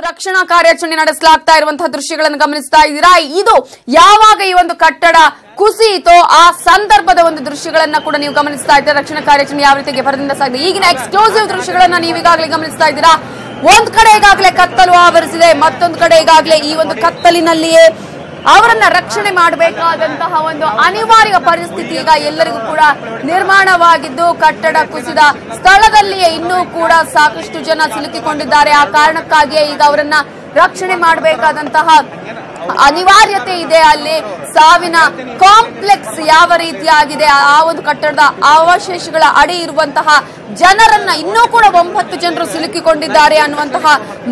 ರಕ್ಷಣಾ ಕಾರ್ಯಾಚರಣೆ ನಡೆಸಲಾಗ್ತಾ ಇರುವಂತಹ ದೃಶ್ಯಗಳನ್ನು ಗಮನಿಸ್ತಾ ಇದ್ದೀರಾ? ಇದು ಯಾವಾಗ ಈ ಒಂದು ಕಟ್ಟಡ ಕುಸಿಯಿತೋ ಆ ಸಂದರ್ಭದ ಒಂದು ದೃಶ್ಯಗಳನ್ನ ಕೂಡ ನೀವು ಗಮನಿಸ್ತಾ ಇದ್ದೀರಾ? ರಕ್ಷಣಾ ಕಾರ್ಯಾಚರಣೆ ಯಾವ ರೀತಿಗೆ ಭರದಿಂದ ಸಾಗಿದೆ ಈಗಿನ ಎಕ್ಸ್ಕ್ಲೂಸಿವ್ ದೃಶ್ಯಗಳನ್ನ ನೀವು ಈಗಾಗಲೇ ಗಮನಿಸ್ತಾ ಇದ್ದೀರಾ? ಒಂದ್ ಕಡೆ ಈಗಾಗಲೇ ಕತ್ತಲು ಆವರಿಸಿದೆ, ಮತ್ತೊಂದು ಕಡೆ ಈಗಾಗಲೇ ಈ ಒಂದು ಕತ್ತಲಿನಲ್ಲಿಯೇ ಅವರನ್ನ ರಕ್ಷಣೆ ಮಾಡಬೇಕಾದಂತಹ ಒಂದು ಅನಿವಾರ್ಯ ಪರಿಸ್ಥಿತಿ ಈಗ ಎಲ್ಲರಿಗೂ ಕೂಡ ನಿರ್ಮಾಣವಾಗಿದ್ದು, ಕಟ್ಟಡ ಕುಸಿದ ಸ್ಥಳದಲ್ಲಿಯೇ ಇನ್ನೂ ಕೂಡ ಸಾಕಷ್ಟು ಜನ ಸಿಲುಕಿಕೊಂಡಿದ್ದಾರೆ. ಆ ಕಾರಣಕ್ಕಾಗಿಯೇ ಈಗ ಅವರನ್ನ ರಕ್ಷಣೆ ಮಾಡಬೇಕಾದಂತಹ ಅನಿವಾರ್ಯತೆ ಇದೆ. ಅಲ್ಲಿ ಸಾವಿನ ಕಾಂಪ್ಲೆಕ್ಸ್ ಯಾವ ರೀತಿಯಾಗಿದೆ? ಆ ಒಂದು ಕಟ್ಟಡದ ಅವಶೇಷಗಳ ಅಡಿ ಇರುವಂತಹ ಜನರನ್ನ ಇನ್ನೂ ಕೂಡ ಒಂಬತ್ತು ಜನರು ಸಿಲುಕಿಕೊಂಡಿದ್ದಾರೆ ಅನ್ನುವಂತಹ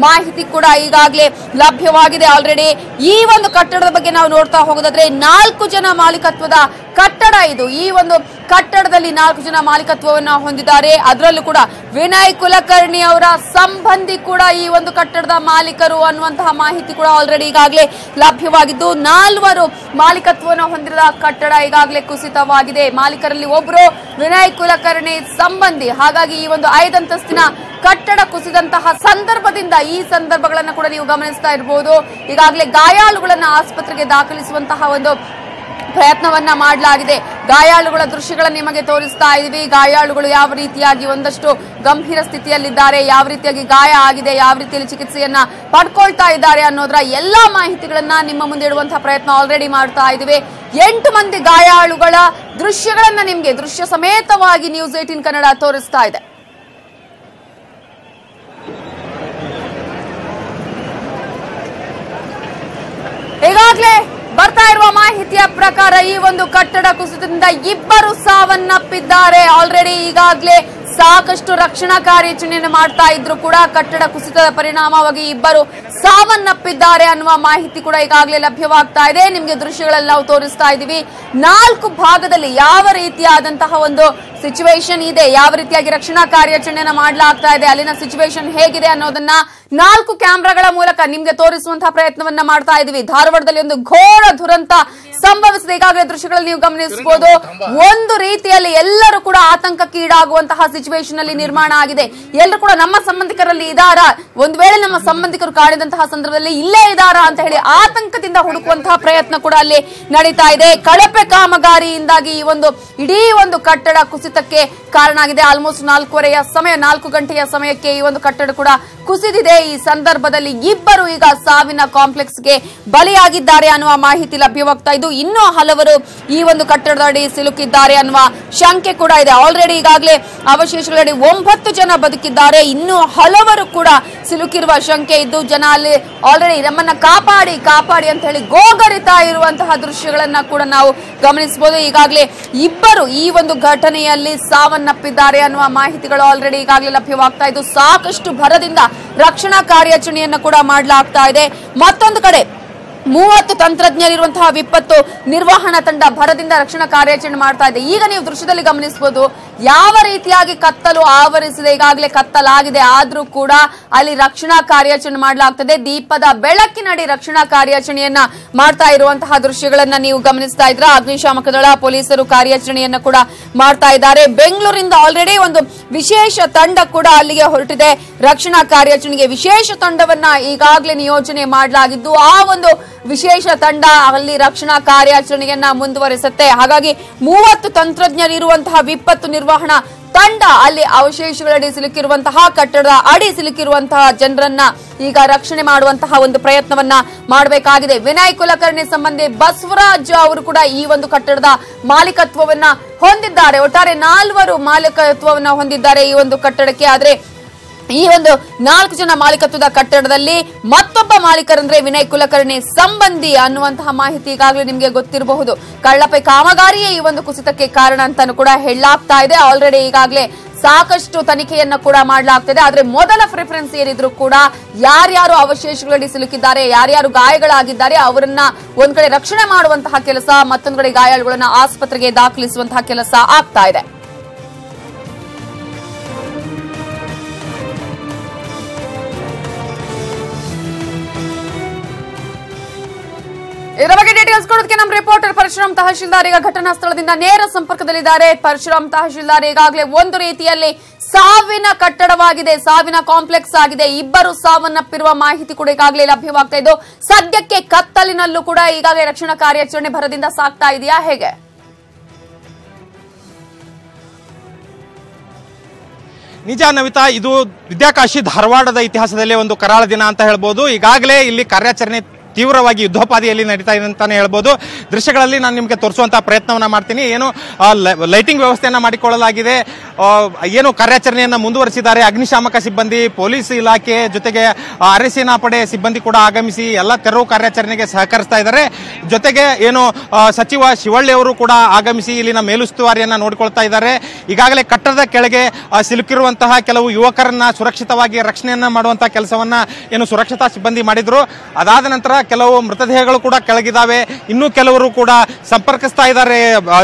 ಮಾಹಿತಿ ಕೂಡ ಈಗಾಗಲೇ ಲಭ್ಯವಾಗಿದೆ. ಆಲ್ರೆಡಿ ಈ ಒಂದು ಕಟ್ಟಡದ ಬಗ್ಗೆ ನಾವು ನೋಡ್ತಾ ಹೋಗೋದಾದ್ರೆ ನಾಲ್ಕು ಜನ ಮಾಲೀಕತ್ವದ ಕಟ್ಟಡ ಇದು. ಈ ಒಂದು ಕಟ್ಟಡದಲ್ಲಿ ನಾಲ್ಕು ಜನ ಮಾಲೀಕತ್ವವನ್ನು ಹೊಂದಿದ್ದಾರೆ. ಅದರಲ್ಲೂ ಕೂಡ ವಿನಯ್ ಕುಲಕರ್ಣಿ ಅವರ ಸಂಬಂಧಿ ಕೂಡ ಈ ಒಂದು ಕಟ್ಟಡದ ಮಾಲೀಕರು ಅನ್ನುವಂತಹ ಮಾಹಿತಿ ಕೂಡ ಆಲ್ರೆಡಿ ಈಗಾಗಲೇ ಲಭ್ಯವಾಗಿದ್ದು, ನಾಲ್ವರು ಮಾಲೀಕತ್ವವನ್ನು ಹೊಂದಿರದ ಕಟ್ಟಡ ಈಗಾಗಲೇ ಕುಸಿತವಾಗಿದೆ. ಮಾಲೀಕರಲ್ಲಿ ಒಬ್ಬರು ವಿನಯ್ ಕುಲಕರ್ಣಿ ಸಂಬಂಧಿ. ಹಾಗಾಗಿ ಈ ಒಂದು ಐದಂತಸ್ತಿನ ಕಟ್ಟಡ ಕುಸಿದಂತಹ ಸಂದರ್ಭದಿಂದ ಈ ಸಂದರ್ಭಗಳನ್ನು ಕೂಡ ನೀವು ಗಮನಿಸ್ತಾ ಇರಬಹುದು ಈಗಾಗಲೇ ಗಾಯಾಳುಗಳನ್ನ ಆಸ್ಪತ್ರೆಗೆ ದಾಖಲಿಸುವಂತಹ ಒಂದು ಪ್ರಯತ್ನವನ್ನ ಮಾಡಲಾಗಿದೆ. ಗಾಯಾಳುಗಳ ದೃಶ್ಯಗಳನ್ನು ನಿಮಗೆ ತೋರಿಸ್ತಾ ಇದ್ದೀವಿ. ಗಾಯಾಳುಗಳು ಯಾವ ರೀತಿಯಾಗಿ ಒಂದಷ್ಟು ಗಂಭೀರ ಸ್ಥಿತಿಯಲ್ಲಿದ್ದಾರೆ, ಯಾವ ರೀತಿಯಾಗಿ ಗಾಯ ಆಗಿದೆ, ಯಾವ ರೀತಿಯಲ್ಲಿ ಚಿಕಿತ್ಸೆಯನ್ನ ಪಡ್ಕೊಳ್ತಾ ಇದ್ದಾರೆ ಅನ್ನೋದರ ಎಲ್ಲಾ ಮಾಹಿತಿಗಳನ್ನ ನಿಮ್ಮ ಮುಂದೆ ಇಡುವಂತಹ ಪ್ರಯತ್ನ ಆಲ್ರೆಡಿ ಮಾಡ್ತಾ ಇದ್ದೀವಿ. ಎಂಟು ಮಂದಿ ಗಾಯಾಳುಗಳ ದೃಶ್ಯಗಳನ್ನ ನಿಮ್ಗೆ ದೃಶ್ಯ ಸಮೇತವಾಗಿ ನ್ಯೂಸ್ ಏಟೀನ್ ಕನ್ನಡ ತೋರಿಸ್ತಾ ಇದೆ. ಈಗಾಗಲೇ ಬರ್ತಾ ಇರುವ ಮಾಹಿತಿಯ ಪ್ರಕಾರ ಈ ಒಂದು ಕಟ್ಟಡ ಕುಸಿತದಿಂದ ಇಬ್ಬರು ಸಾವನ್ನಪ್ಪಿದ್ದಾರೆ. ಆಲ್ರೆಡಿ ಈಗಾಗಲೇ ಸಾಕಷ್ಟು ರಕ್ಷಣಾ ಕಾರ್ಯಾಚರಣೆಯನ್ನು ಮಾಡ್ತಾ ಇದ್ರು ಕೂಡ ಕಟ್ಟಡ ಕುಸಿತದ ಪರಿಣಾಮವಾಗಿ ಇಬ್ಬರು ಸಾವನ್ನಪ್ಪಿದ್ದಾರೆ ಅನ್ನುವ ಮಾಹಿತಿ ಕೂಡ ಈಗಾಗಲೇ ಲಭ್ಯವಾಗ್ತಾ ಇದೆ. ನಿಮಗೆ ದೃಶ್ಯಗಳಲ್ಲಿ ನಾವು ತೋರಿಸ್ತಾ ಇದ್ದೀವಿ. ನಾಲ್ಕು ಭಾಗದಲ್ಲಿ ಯಾವ ರೀತಿಯಾದಂತಹ ಒಂದು ಸಿಚುವೇಶನ್ ಇದೆ? ಯಾವ ರೀತಿಯಾಗಿ ರಕ್ಷಣಾ ಕಾರ್ಯಾಚರಣೆಯನ್ನು ಮಾಡಲಾಗ್ತಾ ಇದೆ? ಅಲ್ಲಿನ ಸಿಚುವೇಶನ್ ಹೇಗಿದೆ ಅನ್ನೋದನ್ನ ನಾಲ್ಕು ಕ್ಯಾಮ್ರಾಗಳ ಮೂಲಕ ನಿಮ್ಗೆ ತೋರಿಸುವಂತಹ ಪ್ರಯತ್ನವನ್ನ ಮಾಡ್ತಾ ಇದೀವಿ. ಧಾರವಾಡದಲ್ಲಿ ಒಂದು ಘೋರ ದುರಂತ ಸಂಭವಿಸಿದೆ ಈಗಾಗಲೇ ದೃಶ್ಯಗಳಲ್ಲಿ ನೀವು ಗಮನಿಸಬಹುದು. ಒಂದು ರೀತಿಯಲ್ಲಿ ಎಲ್ಲರೂ ಕೂಡ ಆತಂಕಕ್ಕೆ ಈಡಾಗುವಂತಹ ಸಿಚುವೇಶನ್ ಅಲ್ಲಿ ನಿರ್ಮಾಣ ಆಗಿದೆ. ಎಲ್ಲರೂ ಕೂಡ ನಮ್ಮ ಸಂಬಂಧಿಕರಲ್ಲಿ ಇದಾರ? ಒಂದು ವೇಳೆ ನಮ್ಮ ಸಂಬಂಧಿಕರು ಕಾಣಿದಂತಹ ಸಂದರ್ಭದಲ್ಲಿ ಇಲ್ಲೇ ಇದಾರ ಅಂತ ಹೇಳಿ ಆತಂಕದಿಂದ ಹುಡುಕುವಂತಹ ಪ್ರಯತ್ನ ಕೂಡ ಅಲ್ಲಿ ನಡೀತಾ ಇದೆ. ಕಳಪೆ ಕಾಮಗಾರಿಯಿಂದಾಗಿ ಈ ಒಂದು ಇಡೀ ಒಂದು ಕಟ್ಟಡ ಕುಸಿತಕ್ಕೆ ಕಾರಣ ಆಗಿದೆ. ಆಲ್ಮೋಸ್ಟ್ ನಾಲ್ಕೂವರೆಯ ಸಮಯ ನಾಲ್ಕು ಗಂಟೆಯ ಸಮಯಕ್ಕೆ ಈ ಒಂದು ಕಟ್ಟಡ ಕೂಡ ಕುಸಿದಿದೆ. ಈ ಸಂದರ್ಭದಲ್ಲಿ ಇಬ್ಬರು ಈಗ ಸಾವಿನ ಕಾಂಪ್ಲೆಕ್ಸ್ಗೆ ಬಲಿಯಾಗಿದ್ದಾರೆ ಅನ್ನುವ ಮಾಹಿತಿ ಲಭ್ಯವಾಗ್ತಾ ಇದ್ದು ಇನ್ನೂ ಹಲವರು ಈ ಒಂದು ಕಟ್ಟಡದಡಿ ಸಿಲುಕಿದ್ದಾರೆ ಅನ್ನುವ ಶಂಕೆ ಕೂಡ ಇದೆ. ಆಲ್ರೆಡಿ ಈಗಾಗಲೇ ಅವಶೇಷಗಳಡಿ ಒಂಬತ್ತು ಜನ ಬದುಕಿದ್ದಾರೆ. ಇನ್ನೂ ಹಲವರು ಕೂಡ ಸಿಲುಕಿರುವ ಶಂಕೆ ಇದ್ದು, ಜನ ಅಲ್ಲಿ ಆಲ್ರೆಡಿ ನಮ್ಮನ್ನ ಕಾಪಾಡಿ ಕಾಪಾಡಿ ಅಂತ ಹೇಳಿ ಗೋಗರಿತಾ ಇರುವಂತಹ ದೃಶ್ಯಗಳನ್ನ ಕೂಡ ನಾವು ಗಮನಿಸಬಹುದು. ಈಗಾಗಲೇ ಇಬ್ಬರು ಈ ಒಂದು ಘಟನೆಯಲ್ಲಿ ಸಾವನ್ನಪ್ಪಿದ್ದಾರೆ ಅನ್ನುವ ಮಾಹಿತಿಗಳು ಆಲ್ರೆಡಿ ಈಗಾಗಲೇ ಲಭ್ಯವಾಗ್ತಾ ಇದ್ದು, ಸಾಕಷ್ಟು ಭರದಿಂದ ರಕ್ಷಣಾ ಕಾರ್ಯಾಚರಣೆಯನ್ನು ಕೂಡ ಮಾಡಲಾಗ್ತಾ ಇದೆ. ಮತ್ತೊಂದು ಕಡೆ ಮೂವತ್ತು ತಂತ್ರಜ್ಞರಿರುವಂತಹ ವಿಪತ್ತು ನಿರ್ವಹಣಾ ತಂಡ ಭರದಿಂದ ರಕ್ಷಣಾ ಕಾರ್ಯಾಚರಣೆ ಮಾಡ್ತಾ ಇದೆ. ಈಗ ನೀವು ದೃಶ್ಯದಲ್ಲಿ ಗಮನಿಸಬಹುದು, ಯಾವ ರೀತಿಯಾಗಿ ಕತ್ತಲು ಆವರಿಸಿದೆ, ಈಗಾಗಲೇ ಕತ್ತಲಾಗಿದೆ. ಆದ್ರೂ ಕೂಡ ಅಲ್ಲಿ ರಕ್ಷಣಾ ಕಾರ್ಯಾಚರಣೆ ಮಾಡಲಾಗ್ತದೆ. ದೀಪದ ಬೆಳಕಿನಡಿ ರಕ್ಷಣಾ ಕಾರ್ಯಾಚರಣೆಯನ್ನ ಮಾಡ್ತಾ ಇರುವಂತಹ ದೃಶ್ಯಗಳನ್ನ ನೀವು ಗಮನಿಸ್ತಾ ಇದ್ರ ಅಗ್ನಿಶಾಮಕ ದಳ ಪೊಲೀಸರು ಕಾರ್ಯಾಚರಣೆಯನ್ನ ಕೂಡ ಮಾಡ್ತಾ ಇದ್ದಾರೆ. ಬೆಂಗಳೂರಿಂದ ಆಲ್ರೆಡಿ ಒಂದು ವಿಶೇಷ ತಂಡ ಕೂಡ ಅಲ್ಲಿಗೆ ಹೊರಟಿದೆ. ರಕ್ಷಣಾ ಕಾರ್ಯಾಚರಣೆಗೆ ವಿಶೇಷ ತಂಡವನ್ನ ಈಗಾಗಲೇ ನಿಯೋಜನೆ ಮಾಡಲಾಗಿದ್ದು, ಆ ಒಂದು ವಿಶೇಷ ತಂಡ ಅಲ್ಲಿ ರಕ್ಷಣಾ ಕಾರ್ಯಾಚರಣೆಯನ್ನ ಮುಂದುವರಿಸುತ್ತೆ. ಹಾಗಾಗಿ ಮೂವತ್ತು ತಂತ್ರಜ್ಞರಿರುವಂತಹ ವಿಪತ್ತು ನಿರ್ವಹಣಾ ತಂಡ ಅಲ್ಲಿ ಅವಶೇಷಗಳಡಿ ಸಿಲುಕಿರುವಂತಹ, ಕಟ್ಟಡದ ಅಡಿ ಸಿಲುಕಿರುವಂತಹ ಜನರನ್ನ ಈಗ ರಕ್ಷಣೆ ಮಾಡುವಂತಹ ಒಂದು ಪ್ರಯತ್ನವನ್ನ ಮಾಡಬೇಕಾಗಿದೆ. ವಿನಯ್ ಕುಲಕರ್ಣಿ ಸಂಬಂಧಿ ಬಸವರಾಜ್ ಅವರು ಕೂಡ ಈ ಒಂದು ಕಟ್ಟಡದ ಮಾಲೀಕತ್ವವನ್ನ ಹೊಂದಿದ್ದಾರೆ. ಒಟ್ಟಾರೆ ನಾಲ್ವರು ಮಾಲೀಕತ್ವವನ್ನ ಹೊಂದಿದ್ದಾರೆ ಈ ಒಂದು ಕಟ್ಟಡಕ್ಕೆ. ಆದ್ರೆ ಈ ಒಂದು ನಾಲ್ಕು ಜನ ಮಾಲೀಕತ್ವದ ಕಟ್ಟಡದಲ್ಲಿ ಮತ್ತೊಬ್ಬ ಮಾಲೀಕರಂದ್ರೆ ವಿನಯ್ ಕುಲಕರ್ಣಿ ಸಂಬಂಧಿ ಅನ್ನುವಂತಹ ಮಾಹಿತಿ ಈಗಾಗಲೇ ನಿಮಗೆ ಗೊತ್ತಿರಬಹುದು. ಕಳ್ಳಪೆ ಕಾಮಗಾರಿಯೇ ಈ ಒಂದು ಕುಸಿತಕ್ಕೆ ಕಾರಣ ಅಂತಾನು ಕೂಡ ಹೇಳಲಾಗ್ತಾ ಇದೆ. ಆಲ್ರೆಡಿ ಈಗಾಗಲೇ ಸಾಕಷ್ಟು ತನಿಖೆಯನ್ನ ಕೂಡ ಮಾಡಲಾಗ್ತಿದೆ. ಆದ್ರೆ ಮೊದಲ ಪ್ರಿಫರೆನ್ಸ್ ಏನಿದ್ರು ಕೂಡ ಯಾರ್ಯಾರು ಅವಶೇಷಗಳಡಿ ಸಿಲುಕಿದ್ದಾರೆ, ಯಾರ್ಯಾರು ಗಾಯಗಳಾಗಿದ್ದಾರೆ, ಅವರನ್ನ ಒಂದ್ ರಕ್ಷಣೆ ಮಾಡುವಂತಹ ಕೆಲಸ, ಮತ್ತೊಂದು ಕಡೆ ಗಾಯಾಳುಗಳನ್ನ ಆಸ್ಪತ್ರೆಗೆ ದಾಖಲಿಸುವಂತಹ ಕೆಲಸ ಆಗ್ತಾ ಇದೆ. ಇದರ ಬಗ್ಗೆ ಡೀಟೇಲ್ಸ್ ಕೊಡೋದಕ್ಕೆ ನಮ್ಮ ರಿಪೋರ್ಟರ್ ಪರಶುರಾಮ್ ತಹಶೀಲ್ದಾರ್ ಈಗ ಘಟನಾ ಸ್ಥಳದಿಂದ ನೇರ ಸಂಪರ್ಕದಲ್ಲಿದ್ದಾರೆ. ಪರಶುರಾಮ್ ತಹಶೀಲ್ದಾರ್ ಈಗಾಗಲೇ ಒಂದು ರೀತಿಯಲ್ಲಿ ಸಾವಿನ ಕಟ್ಟಡವಾಗಿದೆ, ಸಾವಿನ ಕಾಂಪ್ಲೆಕ್ಸ್ ಆಗಿದೆ. ಇಬ್ಬರು ಸಾವನ್ನಪ್ಪಿರುವ ಮಾಹಿತಿ ಕೂಡ ಈಗಾಗಲೇ ಲಭ್ಯವಾಗ್ತಾ ಇದ್ದು, ಸದ್ಯಕ್ಕೆ ಕತ್ತಲಿನಲ್ಲೂ ಕೂಡ ಈಗಾಗಲೇ ರಕ್ಷಣಾ ಕಾರ್ಯಾಚರಣೆ ಭರದಿಂದ ಸಾಗ್ತಾ ಇದೆಯಾ? ಹೇಗೆ? ನಿಜ ನವಿತಾ, ಇದು ವಿದ್ಯಾಕಾಶಿ ಧಾರವಾಡದ ಇತಿಹಾಸದಲ್ಲಿ ಒಂದು ಕರಾಳ ದಿನ ಅಂತ ಹೇಳ್ಬೋದು. ಈಗಾಗಲೇ ಇಲ್ಲಿ ಕಾರ್ಯಾಚರಣೆ ತೀವ್ರವಾಗಿ ಯುದ್ಧೋಪಾದಿಯಲ್ಲಿ ನಡೀತಾ ಇದೆ ಅಂತಾನೆ ಹೇಳ್ಬೋದು. ದೃಶ್ಯಗಳಲ್ಲಿ ನಾನು ನಿಮಗೆ ತೋರಿಸುವಂತ ಪ್ರಯತ್ನವನ್ನ ಮಾಡ್ತೀನಿ. ಏನು ಲೈಟಿಂಗ್ ವ್ಯವಸ್ಥೆಯನ್ನ ಮಾಡಿಕೊಳ್ಳಲಾಗಿದೆ. ಏನು ಕಾರ್ಯಾಚರಣೆಯನ್ನು ಮುಂದುವರಿಸಿದ್ದಾರೆ. ಅಗ್ನಿಶಾಮಕ ಸಿಬ್ಬಂದಿ, ಪೊಲೀಸ್ ಇಲಾಖೆ ಜೊತೆಗೆ ಅರೆಸೇನಾ ಪಡೆ ಸಿಬ್ಬಂದಿ ಕೂಡ ಆಗಮಿಸಿ ಎಲ್ಲ ತೆರವು ಕಾರ್ಯಾಚರಣೆಗೆ ಸಹಕರಿಸ್ತಾ ಇದ್ದಾರೆ. ಜೊತೆಗೆ ಏನು ಸಚಿವ ಶಿವಳ್ಳಿ ಅವರು ಕೂಡ ಆಗಮಿಸಿ ಇಲ್ಲಿನ ಮೇಲುಸ್ತುವಾರಿಯನ್ನ ನೋಡಿಕೊಳ್ತಾ ಇದ್ದಾರೆ. ಈಗಾಗಲೇ ಕಟ್ಟಡದ ಕೆಳಗೆ ಸಿಲುಕಿರುವಂತಹ ಕೆಲವು ಯುವಕರನ್ನ ಸುರಕ್ಷಿತವಾಗಿ ರಕ್ಷಣೆಯನ್ನ ಮಾಡುವಂತಹ ಕೆಲಸವನ್ನ, ಏನು, ಸುರಕ್ಷತಾ ಸಿಬ್ಬಂದಿ ಮಾಡಿದ್ರು. ಅದಾದ ನಂತರ ಕೆಲವು ಮೃತದೇಹಗಳು ಕೂಡ ಕೆಳಗಿದ್ದಾವೆ ಇನ್ನೂ ಕೆಲವರು ಕೂಡ ಸಂಪರ್ಕಿಸ್ತಾ ಇದ್ದಾರೆ.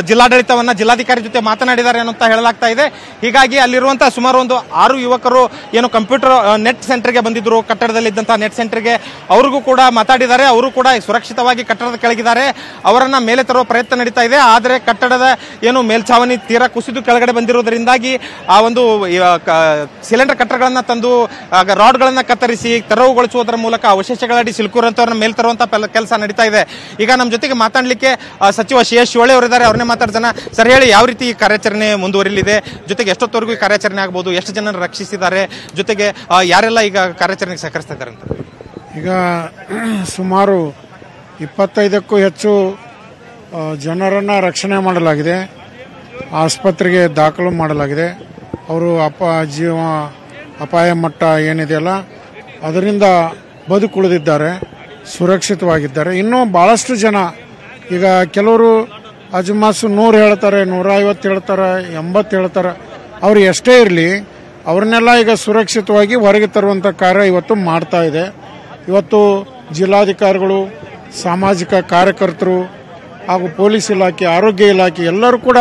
ಜಿಲ್ಲಾಡಳಿತವನ್ನ ಜಿಲ್ಲಾಧಿಕಾರಿ ಜೊತೆ ಮಾತನಾಡಿದ್ದಾರೆ ಅಂತ ಹೇಳಲಾಗ್ತಾ ಇದೆ. ಹೀಗಾಗಿ ಅಲ್ಲಿರುವಂತಹ ಸುಮಾರು ಒಂದು ಆರು ಯುವಕರು ಏನು ಕಂಪ್ಯೂಟರ್ ನೆಟ್ ಸೆಂಟರ್ಗೆ ಬಂದಿದ್ರು, ಕಟ್ಟಡದಲ್ಲಿ ಇದ್ದಂತಹ ನೆಟ್ ಸೆಂಟರ್ಗೆ. ಅವ್ರಿಗೂ ಕೂಡ ಮಾತಾಡಿದ್ದಾರೆ. ಅವರು ಕೂಡ ಸುರಕ್ಷಿತವಾಗಿ ಕಟ್ಟಡದ ಕೆಳಗಿದ್ದಾರೆ. ಅವರನ್ನ ಮೇಲೆ ತರುವ ಪ್ರಯತ್ನ ನಡೀತಾ ಇದೆ. ಆದರೆ ಕಟ್ಟಡದ ಏನು ಮೇಲ್ಛಾವಣಿ ತೀರಾ ಕುಸಿದು ಕೆಳಗಡೆ ಬಂದಿರುವುದರಿಂದಾಗಿ ಆ ಒಂದು ಸಿಲಿಂಡರ್ ಕಟ್ಟಡಗಳನ್ನ ತಂದು ರಾಡ್ಗಳನ್ನ ಕತ್ತರಿಸಿ ತೆರವುಗೊಳಿಸುವುದರ ಮೂಲಕ ಅವಶೇಷಗಳಡಿ ಸಿಲುಕುವಂತವ್ರನ್ನ ಮೇಲ್ ತರುವಂತ ಕೆಲಸ ನಡೀತಾ ಇದೆ. ಈಗ ನಮ್ಮ ಜೊತೆಗೆ ಮಾತಾಡಲಿಕ್ಕೆ ಸಚಿವ ಸಿ ಎಸ್ ಶಿವಳ್ಳಿ ಅವರಿದ್ದಾರೆ. ಅವ್ರನ್ನೇ ಮಾತಾಡ್ತಾನೆ ಸರ್ ಹೇಳಿ ಯಾವ ರೀತಿ ಈ ಕಾರ್ಯಾಚರಣೆ ಮುಂದುವರಿಲಿದೆ? ಜೊತೆಗೆ ಎಷ್ಟೊತ್ತವರೆಗೂ ಈ ಕಾರ್ಯಾಚರಣೆ ಆಗ್ಬೋದು? ಎಷ್ಟು ಜನರನ್ನು ರಕ್ಷಿಸಿದ್ದಾರೆ? ಜೊತೆಗೆ ಯಾರೆಲ್ಲ ಈಗ ಕಾರ್ಯಾಚರಣೆಗೆ ಸಹಕರಿಸ್ತಾ ಇದ್ದಾರೆ ಅಂತ? ಈಗ ಸುಮಾರು ಇಪ್ಪತ್ತೈದಕ್ಕೂ ಹೆಚ್ಚು ಜನರನ್ನು ರಕ್ಷಣೆ ಮಾಡಲಾಗಿದೆ. ಆಸ್ಪತ್ರೆಗೆ ದಾಖಲು ಮಾಡಲಾಗಿದೆ. ಅವರು ಅಪ, ಜೀವ, ಅಪಾಯ ಮಟ್ಟ ಏನಿದೆಯಲ್ಲ, ಅದರಿಂದ ಬದುಕುಳಿದಿದ್ದಾರೆ. ಸುರಕ್ಷಿತವಾಗಿದ್ದಾರೆ. ಇನ್ನೂ ಭಾಳಷ್ಟು ಜನ ಈಗ ಕೆಲವರು ಅಜಮಾಸು ನೂರು ಹೇಳ್ತಾರೆ ನೂರ ಐವತ್ತು ಹೇಳ್ತಾರೆ, ಎಂಬತ್ತು ಹೇಳ್ತಾರೆ. ಅವ್ರು ಎಷ್ಟೇ ಇರಲಿ, ಅವ್ರನ್ನೆಲ್ಲ ಈಗ ಸುರಕ್ಷಿತವಾಗಿ ಹೊರಗೆ ತರುವಂಥ ಕಾರ್ಯ ಇವತ್ತು ಮಾಡ್ತಾ ಇದೆ. ಇವತ್ತು ಜಿಲ್ಲಾಧಿಕಾರಿಗಳು, ಸಾಮಾಜಿಕ ಕಾರ್ಯಕರ್ತರು ಹಾಗೂ ಪೊಲೀಸ್ ಇಲಾಖೆ, ಆರೋಗ್ಯ ಇಲಾಖೆ ಎಲ್ಲರೂ ಕೂಡ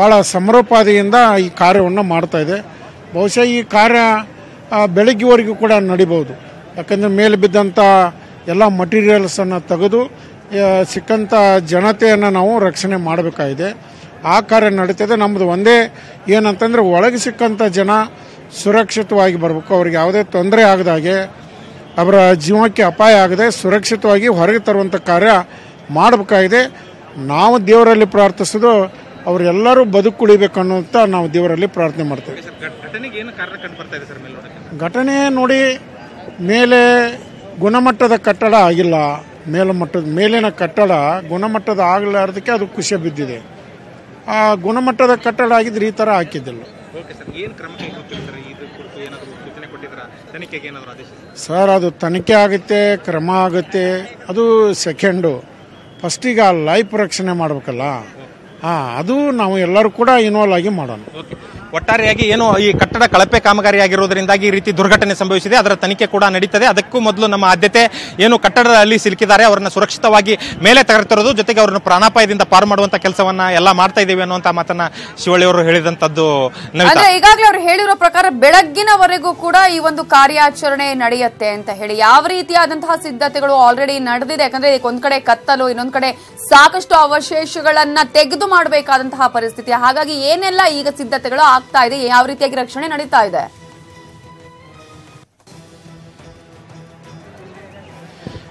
ಭಾಳ ಸಮರೋಪಾದಿಯಿಂದ ಈ ಕಾರ್ಯವನ್ನು ಮಾಡ್ತಾ ಇದೆ. ಬಹುಶಃ ಈ ಕಾರ್ಯ ಬೆಳಗ್ಗೆವರೆಗೂ ಕೂಡ ನಡಿಬೋದು ಯಾಕಂದರೆ ಮೇಲೆ ಬಿದ್ದಂಥ ಎಲ್ಲ ಮಟೀರಿಯಲ್ಸನ್ನು ತೆಗೆದು ಸಿಕ್ಕಂಥ ಜನತೆಯನ್ನು ನಾವು ರಕ್ಷಣೆ ಮಾಡಬೇಕಾಗಿದೆ. ಆ ಕಾರ್ಯ ನಡೀತದೆ. ನಮ್ಮದು ಒಂದೇ ಏನಂತಂದರೆ ಒಳಗೆ ಸಿಕ್ಕಂಥ ಜನ ಸುರಕ್ಷಿತವಾಗಿ ಬರಬೇಕು. ಅವ್ರಿಗೆ ಯಾವುದೇ ತೊಂದರೆ ಆಗದಾಗೆ ಅವರ ಜೀವಕ್ಕೆ ಅಪಾಯ ಆಗದೆ ಸುರಕ್ಷಿತವಾಗಿ ಹೊರಗೆ ತರುವಂಥ ಕಾರ್ಯ ಮಾಡಬೇಕಾಗಿದೆ. ನಾವು ದೇವರಲ್ಲಿ ಪ್ರಾರ್ಥಿಸೋದು ಅವರೆಲ್ಲರೂ ಬದುಕುಳಿಬೇಕು ಅನ್ನೋಂಥ ನಾವು ದೇವರಲ್ಲಿ ಪ್ರಾರ್ಥನೆ ಮಾಡ್ತೇವೆ. ಘಟನೆ ನೋಡಿ ಮೇಲೆ ಗುಣಮಟ್ಟದ ಕಟ್ಟಡ ಆಗಿಲ್ಲ. ಮೇಲ್ಮಟ್ಟದ ಮೇಲಿನ ಕಟ್ಟಡ ಗುಣಮಟ್ಟದ ಆಗಲಾರ್ದಕ್ಕೆ ಅದು ಖುಷಿ ಬಿದ್ದಿದೆ. ಆ ಗುಣಮಟ್ಟದ ಕಟ್ಟಡ ಆಗಿದ್ರೆ ಈ ಥರ ಹಾಕಿದ್ದಿಲ್ಲ. ಸರ್ ಅದು ತನಿಖೆ ಆಗುತ್ತೆ ಕ್ರಮ ಆಗುತ್ತೆ. ಅದು ಸೆಕೆಂಡು. ಫಸ್ಟಿಗೆ ಆ ಲೈಫ್ ರಕ್ಷಣೆ ಮಾಡಬೇಕಲ್ಲ? ಹಾಂ ಅದು ನಾವು ಎಲ್ಲರೂ ಕೂಡ ಇನ್ವಾಲ್ವ್ ಆಗಿ ಮಾಡೋಣ. ಒಟ್ಟಾರೆಯಾಗಿ ಏನು ಈ ಕಟ್ಟಡ ಕಳಪೆ ಕಾಮಗಾರಿಯಾಗಿರುವುದರಿಂದಾಗಿ ಈ ರೀತಿ ದುರ್ಘಟನೆ ಸಂಭವಿಸಿದೆ. ಅದರ ತನಿಖೆ ಕೂಡ ನಡೀತದೆ. ಅದಕ್ಕೂ ಮೊದಲು ನಮ್ಮ ಆದ್ಯತೆ ಏನು ಕಟ್ಟಡದಲ್ಲಿ ಸಿಲುಕಿದ್ದಾರೆ. ಅವರನ್ನು ಸುರಕ್ಷಿತವಾಗಿ ಮೇಲೆ ತೆಗೆದಿರೋದು ಜೊತೆಗೆ ಅವರನ್ನು ಪ್ರಾಣಾಪಾಯದಿಂದ ಪಾರು ಮಾಡುವಂತ ಕೆಲಸವನ್ನ ಎಲ್ಲ ಮಾಡ್ತಾ ಇದ್ದೀವಿ ಅನ್ನುವಂತ ಮಾತನ್ನ ಶಿವಳ್ಳಿ ಅವರು ಹೇಳಿದಂತದ್ದು ಈಗಾಗಲೇ ಅವರು ಹೇಳಿರೋ ಪ್ರಕಾರ ಬೆಳಗ್ಗಿನವರೆಗೂ ಕೂಡ ಈ ಒಂದು ಕಾರ್ಯಾಚರಣೆ ನಡೆಯುತ್ತೆ ಅಂತ ಹೇಳಿ. ಯಾವ ರೀತಿಯಾದಂತಹ ಸಿದ್ಧತೆಗಳು ಆಲ್ರೆಡಿ ನಡೆದಿದೆ? ಯಾಕಂದ್ರೆ ಒಂದ್ ಕಡೆ ಕತ್ತಲು, ಇನ್ನೊಂದ್ ಕಡೆ ಸಾಕಷ್ಟು ಅವಶೇಷಗಳನ್ನ ತೆಗೆದು ಮಾಡಬೇಕಾದಂತಹ ಪರಿಸ್ಥಿತಿ. ಹಾಗಾಗಿ ಏನೆಲ್ಲ ಈಗ ಸಿದ್ಧತೆಗಳು ಆಗ್ತಾ ಇದೆ ಯಾವ ರೀತಿಯಾಗಿ ರಕ್ಷಣೆ ನಡೀತಾ ಇದೆ?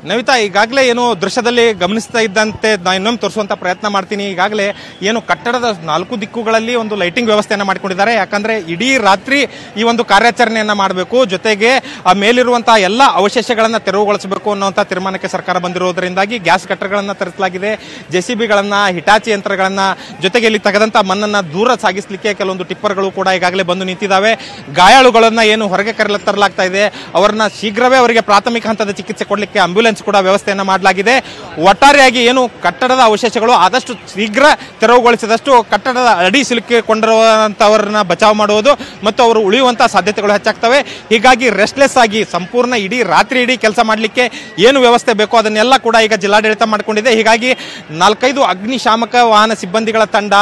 ನವಿತಾ, ಈಗಾಗಲೇ ಏನು ದೃಶ್ಯದಲ್ಲಿ ಗಮನಿಸ್ತಾ ಇದ್ದಂತೆ ನಾನು ಇನ್ನೊಮ್ಮೆ ತೋರಿಸುವಂತ ಪ್ರಯತ್ನ ಮಾಡ್ತೀನಿ. ಈಗಾಗಲೇ ಏನು ಕಟ್ಟಡದ ನಾಲ್ಕು ದಿಕ್ಕುಗಳಲ್ಲಿ ಒಂದು ಲೈಟಿಂಗ್ ವ್ಯವಸ್ಥೆಯನ್ನು ಮಾಡ್ಕೊಂಡಿದ್ದಾರೆ. ಯಾಕಂದ್ರೆ ಇಡೀ ರಾತ್ರಿ ಈ ಒಂದು ಕಾರ್ಯಾಚರಣೆಯನ್ನ ಮಾಡಬೇಕು. ಜೊತೆಗೆ ಆ ಮೇಲಿರುವಂತಹ ಎಲ್ಲ ಅವಶೇಷಗಳನ್ನ ತೆರವುಗೊಳಿಸಬೇಕು ಅನ್ನುವಂಥ ತೀರ್ಮಾನಕ್ಕೆ ಸರ್ಕಾರ ಬಂದಿರುವುದರಿಂದಾಗಿ ಗ್ಯಾಸ್ ಕಟ್ಟರ್ಗಳನ್ನ ತರಿಸಲಾಗಿದೆ. ಜೆಸಿಬಿಗಳನ್ನ, ಹಿಟಾಚಿ ಯಂತ್ರಗಳನ್ನ, ಜೊತೆಗೆ ಇಲ್ಲಿ ತೆಗೆದಂತ ಮಣ್ಣನ್ನ ದೂರ ಸಾಗಿಸಲಿಕ್ಕೆ ಕೆಲವೊಂದು ಟಿಪ್ಪರ್ಗಳು ಕೂಡ ಈಗಾಗಲೇ ಬಂದು ನಿಂತಿದ್ದಾವೆ ಗಾಯಾಳುಗಳನ್ನ ಏನು ಹೊರಗೆ ಕರೆಲ ತರಲಾಗ್ತಾ ಇದೆ. ಅವರನ್ನ ಶೀಘ್ರವೇ ಅವರಿಗೆ ಪ್ರಾಥಮಿಕ ಹಂತದ ಚಿಕಿತ್ಸೆ ಕೊಡಲಿಕ್ಕೆ ಆಂಬ್ಯುಲೆನ್ಸ್ ಕೂಡ ವ್ಯವಸ್ಥೆಯನ್ನು ಮಾಡಲಾಗಿದೆ. ಒಟ್ಟಾರೆಯಾಗಿ ಏನು ಕಟ್ಟಡದ ಅವಶೇಷಗಳು ಆದಷ್ಟು ಶೀಘ್ರ ತೆರವುಗೊಳಿಸಿದಷ್ಟು ಕಟ್ಟಡದ ಅಡಿ ಸಿಲುಕಿಕೊಂಡಿರುವಂಥವರನ್ನ ಬಚಾವ್ ಮಾಡುವುದು ಮತ್ತು ಅವರು ಉಳಿಯುವಂತಹ ಸಾಧ್ಯತೆಗಳು ಹೆಚ್ಚಾಗ್ತವೆ. ಹೀಗಾಗಿ ರೆಸ್ಟ್ಲೆಸ್ ಆಗಿ ಸಂಪೂರ್ಣ ಇಡೀ ರಾತ್ರಿ ಇಡೀ ಕೆಲಸ ಮಾಡಲಿಕ್ಕೆ ಏನು ವ್ಯವಸ್ಥೆ ಬೇಕೋ ಅದನ್ನೆಲ್ಲ ಕೂಡ ಈಗ ಜಿಲ್ಲಾಡಳಿತ ಮಾಡಿಕೊಂಡಿದೆ. ಹೀಗಾಗಿ ನಾಲ್ಕೈದು ಅಗ್ನಿಶಾಮಕ ವಾಹನ ಸಿಬ್ಬಂದಿಗಳ ತಂಡ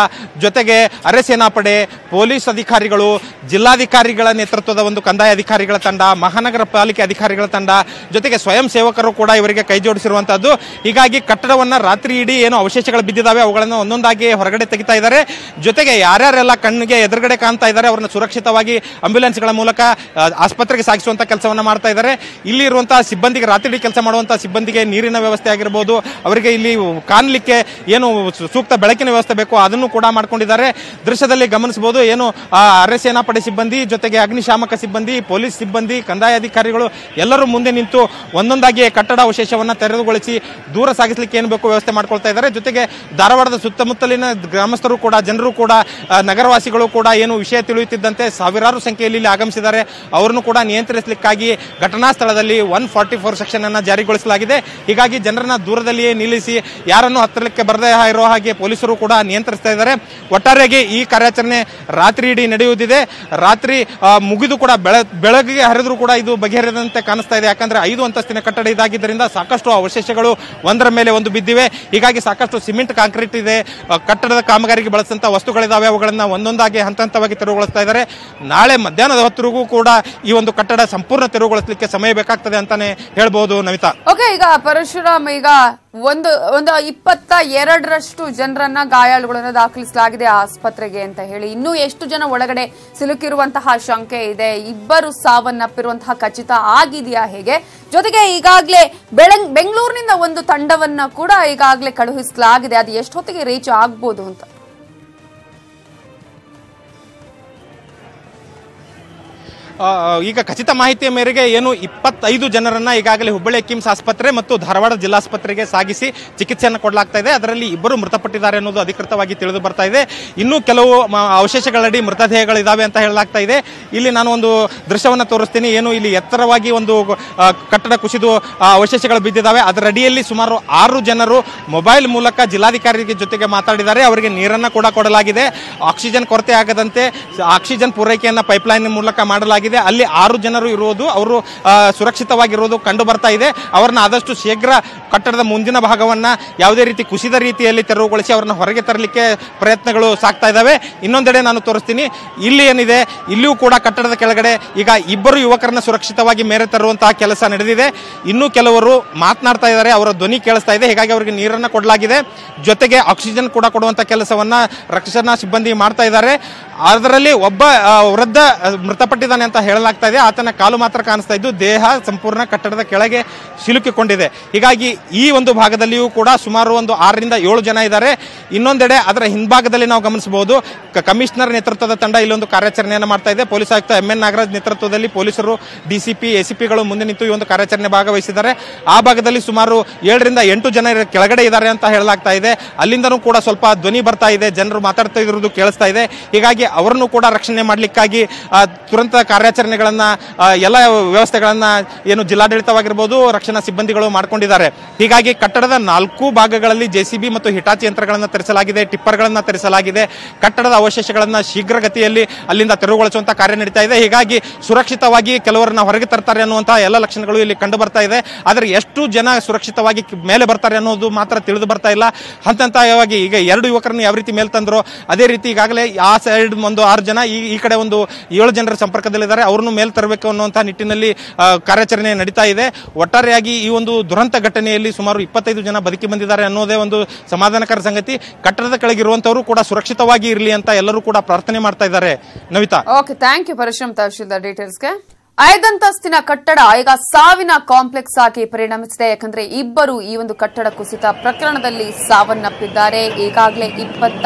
ಜೊತೆಗೆ ಅರೆ ಸೇನಾಪಡೆ, ಪೊಲೀಸ್ ಅಧಿಕಾರಿಗಳು, ಜಿಲ್ಲಾಧಿಕಾರಿಗಳ ನೇತೃತ್ವದ ಒಂದು ಕಂದಾಯ ಅಧಿಕಾರಿಗಳ ತಂಡ, ಮಹಾನಗರ ಪಾಲಿಕೆ ಅಧಿಕಾರಿಗಳ ತಂಡ, ಜೊತೆಗೆ ಸ್ವಯಂ ಸೇವಕರು ಕೂಡ ದೇವರಿಗೆ ಕೈ ಜೋಡಿಸಿರುವಂತಹದ್ದು. ಹೀಗಾಗಿ ಕಟ್ಟಡವನ್ನ ರಾತ್ರಿ ಇಡೀ ಏನು ಅವಶೇಷಗಳು ಬಿದ್ದಿದ್ದಾವೆ ಅವುಗಳನ್ನು ಒಂದೊಂದಾಗಿ ಹೊರಗಡೆ ತೆಗಿತಾ ಇದ್ದಾರೆ ಜೊತೆಗೆ ಯಾರ್ಯಾರೆಲ್ಲ ಕಣ್ಣಿಗೆ ಎದುರುಗಡೆ ಕಾಣ್ತಾ ಇದ್ದಾರೆ ಅವರನ್ನು ಸುರಕ್ಷಿತವಾಗಿ ಆಂಬ್ಯುಲೆನ್ಸ್ಗಳ ಮೂಲಕ ಆಸ್ಪತ್ರೆಗೆ ಸಾಗಿಸುವಂತ ಕೆಲಸವನ್ನ ಮಾಡ್ತಾ ಇದ್ದಾರೆ ಇಲ್ಲಿ ಇರುವಂತಹ ಸಿಬ್ಬಂದಿಗೆ ರಾತ್ರಿ ಕೆಲಸ ಮಾಡುವಂತಹ ಸಿಬ್ಬಂದಿಗೆ ನೀರಿನ ವ್ಯವಸ್ಥೆ ಆಗಿರ್ಬೋದು, ಅವರಿಗೆ ಇಲ್ಲಿ ಕಾಣಲಿಕ್ಕೆ ಏನು ಸೂಕ್ತ ಬೆಳಕಿನ ವ್ಯವಸ್ಥೆ ಬೇಕು, ಅದನ್ನು ಕೂಡ ಮಾಡ್ಕೊಂಡಿದ್ದಾರೆ. ದೃಶ್ಯದಲ್ಲಿ ಗಮನಿಸಬಹುದು, ಏನು ಅರೆ ಸೇನಾಪಡೆ ಸಿಬ್ಬಂದಿ, ಜೊತೆಗೆ ಅಗ್ನಿಶಾಮಕ ಸಿಬ್ಬಂದಿ, ಪೊಲೀಸ್ ಸಿಬ್ಬಂದಿ ಕಂದಾಯ ಅಧಿಕಾರಿಗಳು ಎಲ್ಲರೂ ಮುಂದೆ ನಿಂತು ಒಂದೊಂದಾಗಿ ಕಟ್ಟಡ ಅವಶೇಷವನ್ನ ತೆರೆದುಗೊಳಿಸಿ ದೂರ ಸಾಗಿಸಲಿಕ್ಕೆ ಏನು ಬೇಕು ವ್ಯವಸ್ಥೆ ಮಾಡ್ಕೊಳ್ತಾ ಇದ್ದಾರೆ. ಜೊತೆಗೆ ಧಾರವಾಡದ ಸುತ್ತಮುತ್ತಲಿನ ಗ್ರಾಮಸ್ಥರು ಕೂಡ, ಜನರು ಕೂಡ ನಗರವಾಸಿಗಳು ಕೂಡ ಏನು ವಿಷಯ ತಿಳಿಯುತ್ತಿದ್ದಂತೆ ಸಾವಿರಾರು ಸಂಖ್ಯೆಯಲ್ಲಿ ಇಲ್ಲಿ ಆಗಮಿಸಿದ್ದಾರೆ. ಅವರನ್ನು ಕೂಡ ನಿಯಂತ್ರಿಸಲಿಕ್ಕಾಗಿ ಘಟನಾ ಸ್ಥಳದಲ್ಲಿ ಒನ್ ಫಾರ್ಟಿ ಫೋರ್ ಸೆಕ್ಷನ್ ಅನ್ನು ಜಾರಿಗೊಳಿಸಲಾಗಿದೆ. ಹೀಗಾಗಿ ಜನರನ್ನ ದೂರದಲ್ಲಿಯೇ ನಿಲ್ಲಿಸಿ ಯಾರನ್ನು ಹತ್ತಿರಕ್ಕೆ ಬರದೇ ಇರೋ ಹಾಗೆ ಪೊಲೀಸರು ಕೂಡ ನಿಯಂತ್ರಿಸ್ತಾ ಇದ್ದಾರೆ. ಒಟ್ಟಾರೆಯಾಗಿ ಈ ಕಾರ್ಯಾಚರಣೆ ರಾತ್ರಿ ಇಡೀ ನಡೆಯುವುದಿದೆ ರಾತ್ರಿ ಮುಗಿದು ಕೂಡ ಬೆಳ, ಬೆಳಗ್ಗೆ ಹರಿದ್ರು ಕೂಡ ಇದು ಬಗೆಹರಿದಂತೆ ಕಾಣಿಸ್ತಾ ಇದೆ. ಯಾಕಂದ್ರೆ ಐದು ಅಂತಸ್ತಿನ ಕಟ್ಟಡ ಇದಾಗಿದ್ದರಿಂದ ಸಾಕಷ್ಟು ಅವಶೇಷಗಳು ಒಂದರ ಮೇಲೆ ಒಂದು ಬಿದ್ದಿವೆ. ಹೀಗಾಗಿ ಸಾಕಷ್ಟು ಸಿಮೆಂಟ್, ಕಾಂಕ್ರೀಟ್ ಇದೆ. ಕಟ್ಟಡದ ಕಾಮಗಾರಿಗೆ ಬಳಸಿದಂಥ ವಸ್ತುಗಳಿದಾವೆ. ಅವುಗಳನ್ನು ಒಂದೊಂದಾಗಿ ಹಂತ ಹಂತವಾಗಿ ತೆರವುಗೊಳಿಸ್ತಾ ಇದ್ದಾರೆ. ನಾಳೆ ಮಧ್ಯಾಹ್ನದ ಹೊತ್ತಿಗೂ ಕೂಡ ಈ ಒಂದು ಕಟ್ಟಡ ಸಂಪೂರ್ಣ ತೆರವುಗೊಳಿಸಲಿಕ್ಕೆ ಸಮಯ ಬೇಕಾಗ್ತದೆ ಅಂತಾನೆ ಹೇಳ್ಬಹುದು ನವಿತಾ ಓಕೆ ಈಗ ಪರಶುರಾಮ್, ಈಗ ಒಂದು ಒಂದು ಇಪ್ಪತ್ತ ಎರಡರಷ್ಟು ಜನರನ್ನ ಗಾಯಾಳುಗಳನ್ನ ದಾಖಲಿಸಲಾಗಿದೆ ಆಸ್ಪತ್ರೆಗೆ ಅಂತ ಹೇಳಿ. ಇನ್ನೂ ಎಷ್ಟು ಜನ ಒಳಗಡೆ ಸಿಲುಕಿರುವಂತಹ ಶಂಕೆ ಇದೆ, ಇಬ್ಬರು ಸಾವನ್ನಪ್ಪಿರುವಂತಹ ಖಚಿತ ಆಗಿದೆಯಾ ಹೇಗೆ? ಜೊತೆಗೆ ಈಗಾಗಲೇ ಬೆಳಂಗ್, ಬೆಂಗಳೂರಿನಿಂದ ಒಂದು ತಂಡವನ್ನ ಕೂಡ ಈಗಾಗಲೇ ಕಳುಹಿಸಲಾಗಿದೆ. ಅದು ಎಷ್ಟು ಹೊತ್ತಿಗೆ ರೀಚ್ ಆಗ್ಬೋದು ಅಂತ. ಈಗ ಖಚಿತ ಮಾಹಿತಿಯ ಮೇರೆಗೆ ಏನು ಇಪ್ಪತ್ತೈದು ಜನರನ್ನ ಈಗಾಗಲೇ ಹುಬ್ಬಳ್ಳಿ ಕಿಮ್ಸ್ ಆಸ್ಪತ್ರೆ ಮತ್ತು ಧಾರವಾಡ ಜಿಲ್ಲಾಸ್ಪತ್ರೆಗೆ ಸಾಗಿಸಿ ಚಿಕಿತ್ಸೆಯನ್ನು ಕೊಡಲಾಗ್ತಾ ಇದೆ. ಅದರಲ್ಲಿ ಇಬ್ಬರು ಮೃತಪಟ್ಟಿದ್ದಾರೆ ಅನ್ನೋದು ಅಧಿಕೃತವಾಗಿ ತಿಳಿದು ಬರ್ತಾ ಇದೆ. ಇನ್ನೂ ಕೆಲವು ಅವಶೇಷಗಳಡಿ ಮೃತದೇಹಗಳಿದ್ದಾವೆ ಅಂತ ಹೇಳಲಾಗ್ತಾ ಇದೆ. ಇಲ್ಲಿ ನಾನು ಒಂದು ದೃಶ್ಯವನ್ನು ತೋರಿಸ್ತೀನಿ. ಏನು ಇಲ್ಲಿ ಎತ್ತರವಾಗಿ ಒಂದು ಕಟ್ಟಡ ಕುಸಿದು ಅವಶೇಷಗಳು ಬಿದ್ದಿದ್ದಾವೆ ಅದರಡಿಯಲ್ಲಿ ಸುಮಾರು ಆರು ಜನರು ಮೊಬೈಲ್ ಮೂಲಕ ಜಿಲ್ಲಾಧಿಕಾರಿ ಜೊತೆಗೆ ಮಾತಾಡಿದ್ದಾರೆ. ಅವರಿಗೆ ನೀರನ್ನು ಕೂಡ ಕೊಡಲಾಗಿದೆ. ಆಕ್ಸಿಜನ್ ಕೊರತೆ ಆಗದಂತೆ ಆಕ್ಸಿಜನ್ ಪೂರೈಕೆಯನ್ನು ಪೈಪ್ಲೈನ್ ಮೂಲಕ ಮಾಡಲಾಗಿದೆ. ಅಲ್ಲಿ ಆರು ಜನರು ಇರುವುದು ಅವರು ಸುರಕ್ಷಿತವಾಗಿರುವುದು ಕಂಡು ಬರ್ತಾ ಇದೆ. ಅವರನ್ನ ಆದಷ್ಟು ಶೀಘ್ರ ಕಟ್ಟಡದ ಮುಂದಿನ ಭಾಗವನ್ನ ಯಾವುದೇ ರೀತಿ ಕುಸಿದ ರೀತಿಯಲ್ಲಿ ತೆರವುಗೊಳಿಸಿ ಅವರನ್ನು ಹೊರಗೆ ತರಲಿಕ್ಕೆ ಪ್ರಯತ್ನಗಳು ಸಾಗ್ತಾ ಇದ್ದಾವೆ. ಇನ್ನೊಂದೆಡೆ ನಾನು ತೋರಿಸ್ತೀನಿ, ಇಲ್ಲಿ ಏನಿದೆ, ಇಲ್ಲಿಯೂ ಕೂಡ ಕಟ್ಟಡದ ಕೆಳಗಡೆ ಈಗ ಇಬ್ಬರು ಯುವಕರನ್ನ ಸುರಕ್ಷಿತವಾಗಿ ಮೇರೆ ತರುವಂತಹ ಕೆಲಸ ನಡೆದಿದೆ. ಇನ್ನೂ ಕೆಲವರು ಮಾತನಾಡ್ತಾ ಇದ್ದಾರೆ, ಅವರ ಧ್ವನಿ ಕೇಳಿಸ್ತಾ ಇದೆ, ಹೀಗಾಗಿ ಅವರಿಗೆ ನೀರನ್ನು ಕೊಡಲಾಗಿದೆ. ಜೊತೆಗೆ ಆಕ್ಸಿಜನ್ ಕೂಡ ಕೊಡುವಂತ ಕೆಲಸವನ್ನ ರಕ್ಷಣಾ ಸಿಬ್ಬಂದಿ ಮಾಡ್ತಾ ಇದ್ದಾರೆ. ಅದರಲ್ಲಿ ಒಬ್ಬ ವೃದ್ಧ ಮೃತಪಟ್ಟಿದ್ದಾನೆ ಅಂತ ಹೇಳಲಾಗ್ತಾ ಇದೆ. ಆತನ ಕಾಲು ಮಾತ್ರ ಕಾಣಿಸ್ತಾ ಇದ್ದು, ದೇಹ ಸಂಪೂರ್ಣ ಕಟ್ಟಡದ ಕೆಳಗೆ ಸಿಲುಕಿಕೊಂಡಿದೆ. ಹೀಗಾಗಿ ಈ ಒಂದು ಭಾಗದಲ್ಲಿಯೂ ಕೂಡ ಸುಮಾರು ಒಂದು ಆರರಿಂದ ಏಳು ಜನ ಇದ್ದಾರೆ. ಇನ್ನೊಂದೆಡೆ ಅದರ ಹಿಂಭಾಗದಲ್ಲಿ ನಾವು ಗಮನಿಸಬಹುದು. ಕಮಿಷನರ್ ನೇತೃತ್ವದ ತಂಡ ಇಲ್ಲೊಂದು ಕಾರ್ಯಾಚರಣೆಯನ್ನು ಮಾಡ್ತಾ ಇದೆ. ಪೊಲೀಸ್ ಆಯುಕ್ತ ಎಂ ಎನ್ ನಾಗರಾಜ್ ನೇತೃತ್ವದಲ್ಲಿ ಪೊಲೀಸರು, ಡಿಸಿಪಿ, ಎಸಿಪಿಗಳು ಮುಂದೆ ನಿಂತು ಈ ಒಂದು ಕಾರ್ಯಾಚರಣೆ ಭಾಗವಹಿಸಿದ್ದಾರೆ. ಆ ಭಾಗದಲ್ಲಿ ಸುಮಾರು ಏಳರಿಂದ ಎಂಟು ಜನ ಕೆಳಗಡೆ ಇದ್ದಾರೆ ಅಂತ ಹೇಳಲಾಗ್ತಾ ಇದೆ. ಅಲ್ಲಿಂದನೂ ಕೂಡ ಸ್ವಲ್ಪ ಧ್ವನಿ ಬರ್ತಾ ಇದೆ. ಜನರು ಮಾತಾಡ್ತಾ ಇರೋದು ಕೇಳಿಸ್ತಾ ಇದೆ. ಹೀಗಾಗಿ ಅವರನ್ನು ಕೂಡ ರಕ್ಷಣೆ ಮಾಡಲಿಕ್ಕಾಗಿ ತುರಂತ ಕಾರ್ಯಾಚರಣೆಗಳನ್ನು ಎಲ್ಲ ವ್ಯವಸ್ಥೆಗಳನ್ನು ಏನು ಜಿಲ್ಲಾಡಳಿತವಾಗಿರ್ಬೋದು, ರಕ್ಷಣಾ ಸಿಬ್ಬಂದಿಗಳು ಮಾಡ್ಕೊಂಡಿದ್ದಾರೆ. ಹೀಗಾಗಿ ಕಟ್ಟಡದ ನಾಲ್ಕು ಭಾಗಗಳಲ್ಲಿ ಜೆಸಿಬಿ ಮತ್ತು ಹಿಟಾಚಿ ಯಂತ್ರಗಳನ್ನು ತರಿಸಲಾಗಿದೆ, ಟಿಪ್ಪರ್ಗಳನ್ನು ತರಿಸಲಾಗಿದೆ. ಕಟ್ಟಡದ ಅವಶೇಷಗಳನ್ನು ಶೀಘ್ರಗತಿಯಲ್ಲಿ ಅಲ್ಲಿಂದ ತೆರವುಗೊಳಿಸುವಂತ ಕಾರ್ಯ ನಡೀತಾ ಇದೆ. ಹೀಗಾಗಿ ಸುರಕ್ಷಿತವಾಗಿ ಕೆಲವರನ್ನ ಹೊರಗೆ ತರ್ತಾರೆ ಅನ್ನುವಂತಹ ಎಲ್ಲ ಲಕ್ಷಣಗಳು ಇಲ್ಲಿ ಕಂಡು ಬರ್ತಾ ಇದೆ. ಆದರೆ ಎಷ್ಟು ಜನ ಸುರಕ್ಷಿತವಾಗಿ ಮೇಲೆ ಬರ್ತಾರೆ ಅನ್ನೋದು ಮಾತ್ರ ತಿಳಿದು ಬರ್ತಾ ಇಲ್ಲ. ಹಂತ ಹಂತವಾಗಿ ಈಗ ಎರಡು ಯುವಕರನ್ನು ಯಾವ ರೀತಿ ಮೇಲೆ ತಂದ್ರು ಅದೇ ರೀತಿ ಈಗಾಗಲೇ ಆ ಸೈಡ್ ಒಂದು ಆರು ಜನ, ಈ ಈ ಕಡೆ ಒಂದು ಏಳು ಜನರ ಸಂಪರ್ಕದಲ್ಲಿದ್ದಾರೆ. ಅವ್ರನ್ನು ಮೇಲೆ ತರಬೇಕು ಅನ್ನುವಂಥ ನಿಟ್ಟಿನಲ್ಲಿ ಕಾರ್ಯಾಚರಣೆ ನಡೀತಾ ಇದೆ. ಒಟ್ಟಾರೆಯಾಗಿ ಈ ಒಂದು ದುರಂತ ಘಟನೆಯಲ್ಲಿ ಸುಮಾರು ಇಪ್ಪತ್ತೈದು ಜನ ಬದುಕಿ ಬಂದಿದ್ದಾರೆ ಅನ್ನೋದೇ ಒಂದು ಸಮಾಧಾನಕರ ಸಂಗತಿ. ಕಟ್ಟಡದ ಕೆಳಗಿರುವಂತವರು ಕೂಡ ಸುರಕ್ಷಿತವಾಗಿ ಇರಲಿ ಅಂತ ಎಲ್ಲರೂ ಕೂಡ ಪ್ರಾರ್ಥನೆ ಮಾಡ್ತಾ ಇದ್ದಾರೆ. Navita. Okay thank you Parashuram tahsildar ಡೀಟೇಲ್ಸ್ಗೆ ಐದಂತಸ್ತಿನ ಕಟ್ಟಡ ಈಗ ಸಾವಿನ ಕಾಂಪ್ಲೆಕ್ಸ್ ಆಗಿ ಪರಿಣಮಿಸಿದೆ. ಯಾಕಂದ್ರೆ ಇಬ್ಬರು ಈ ಒಂದು ಕಟ್ಟಡ ಕುಸಿತ ಪ್ರಕರಣದಲ್ಲಿ ಸಾವನ್ನಪ್ಪಿದ್ದಾರೆ. ಈಗಾಗಲೇ ಇಪ್ಪತ್ತ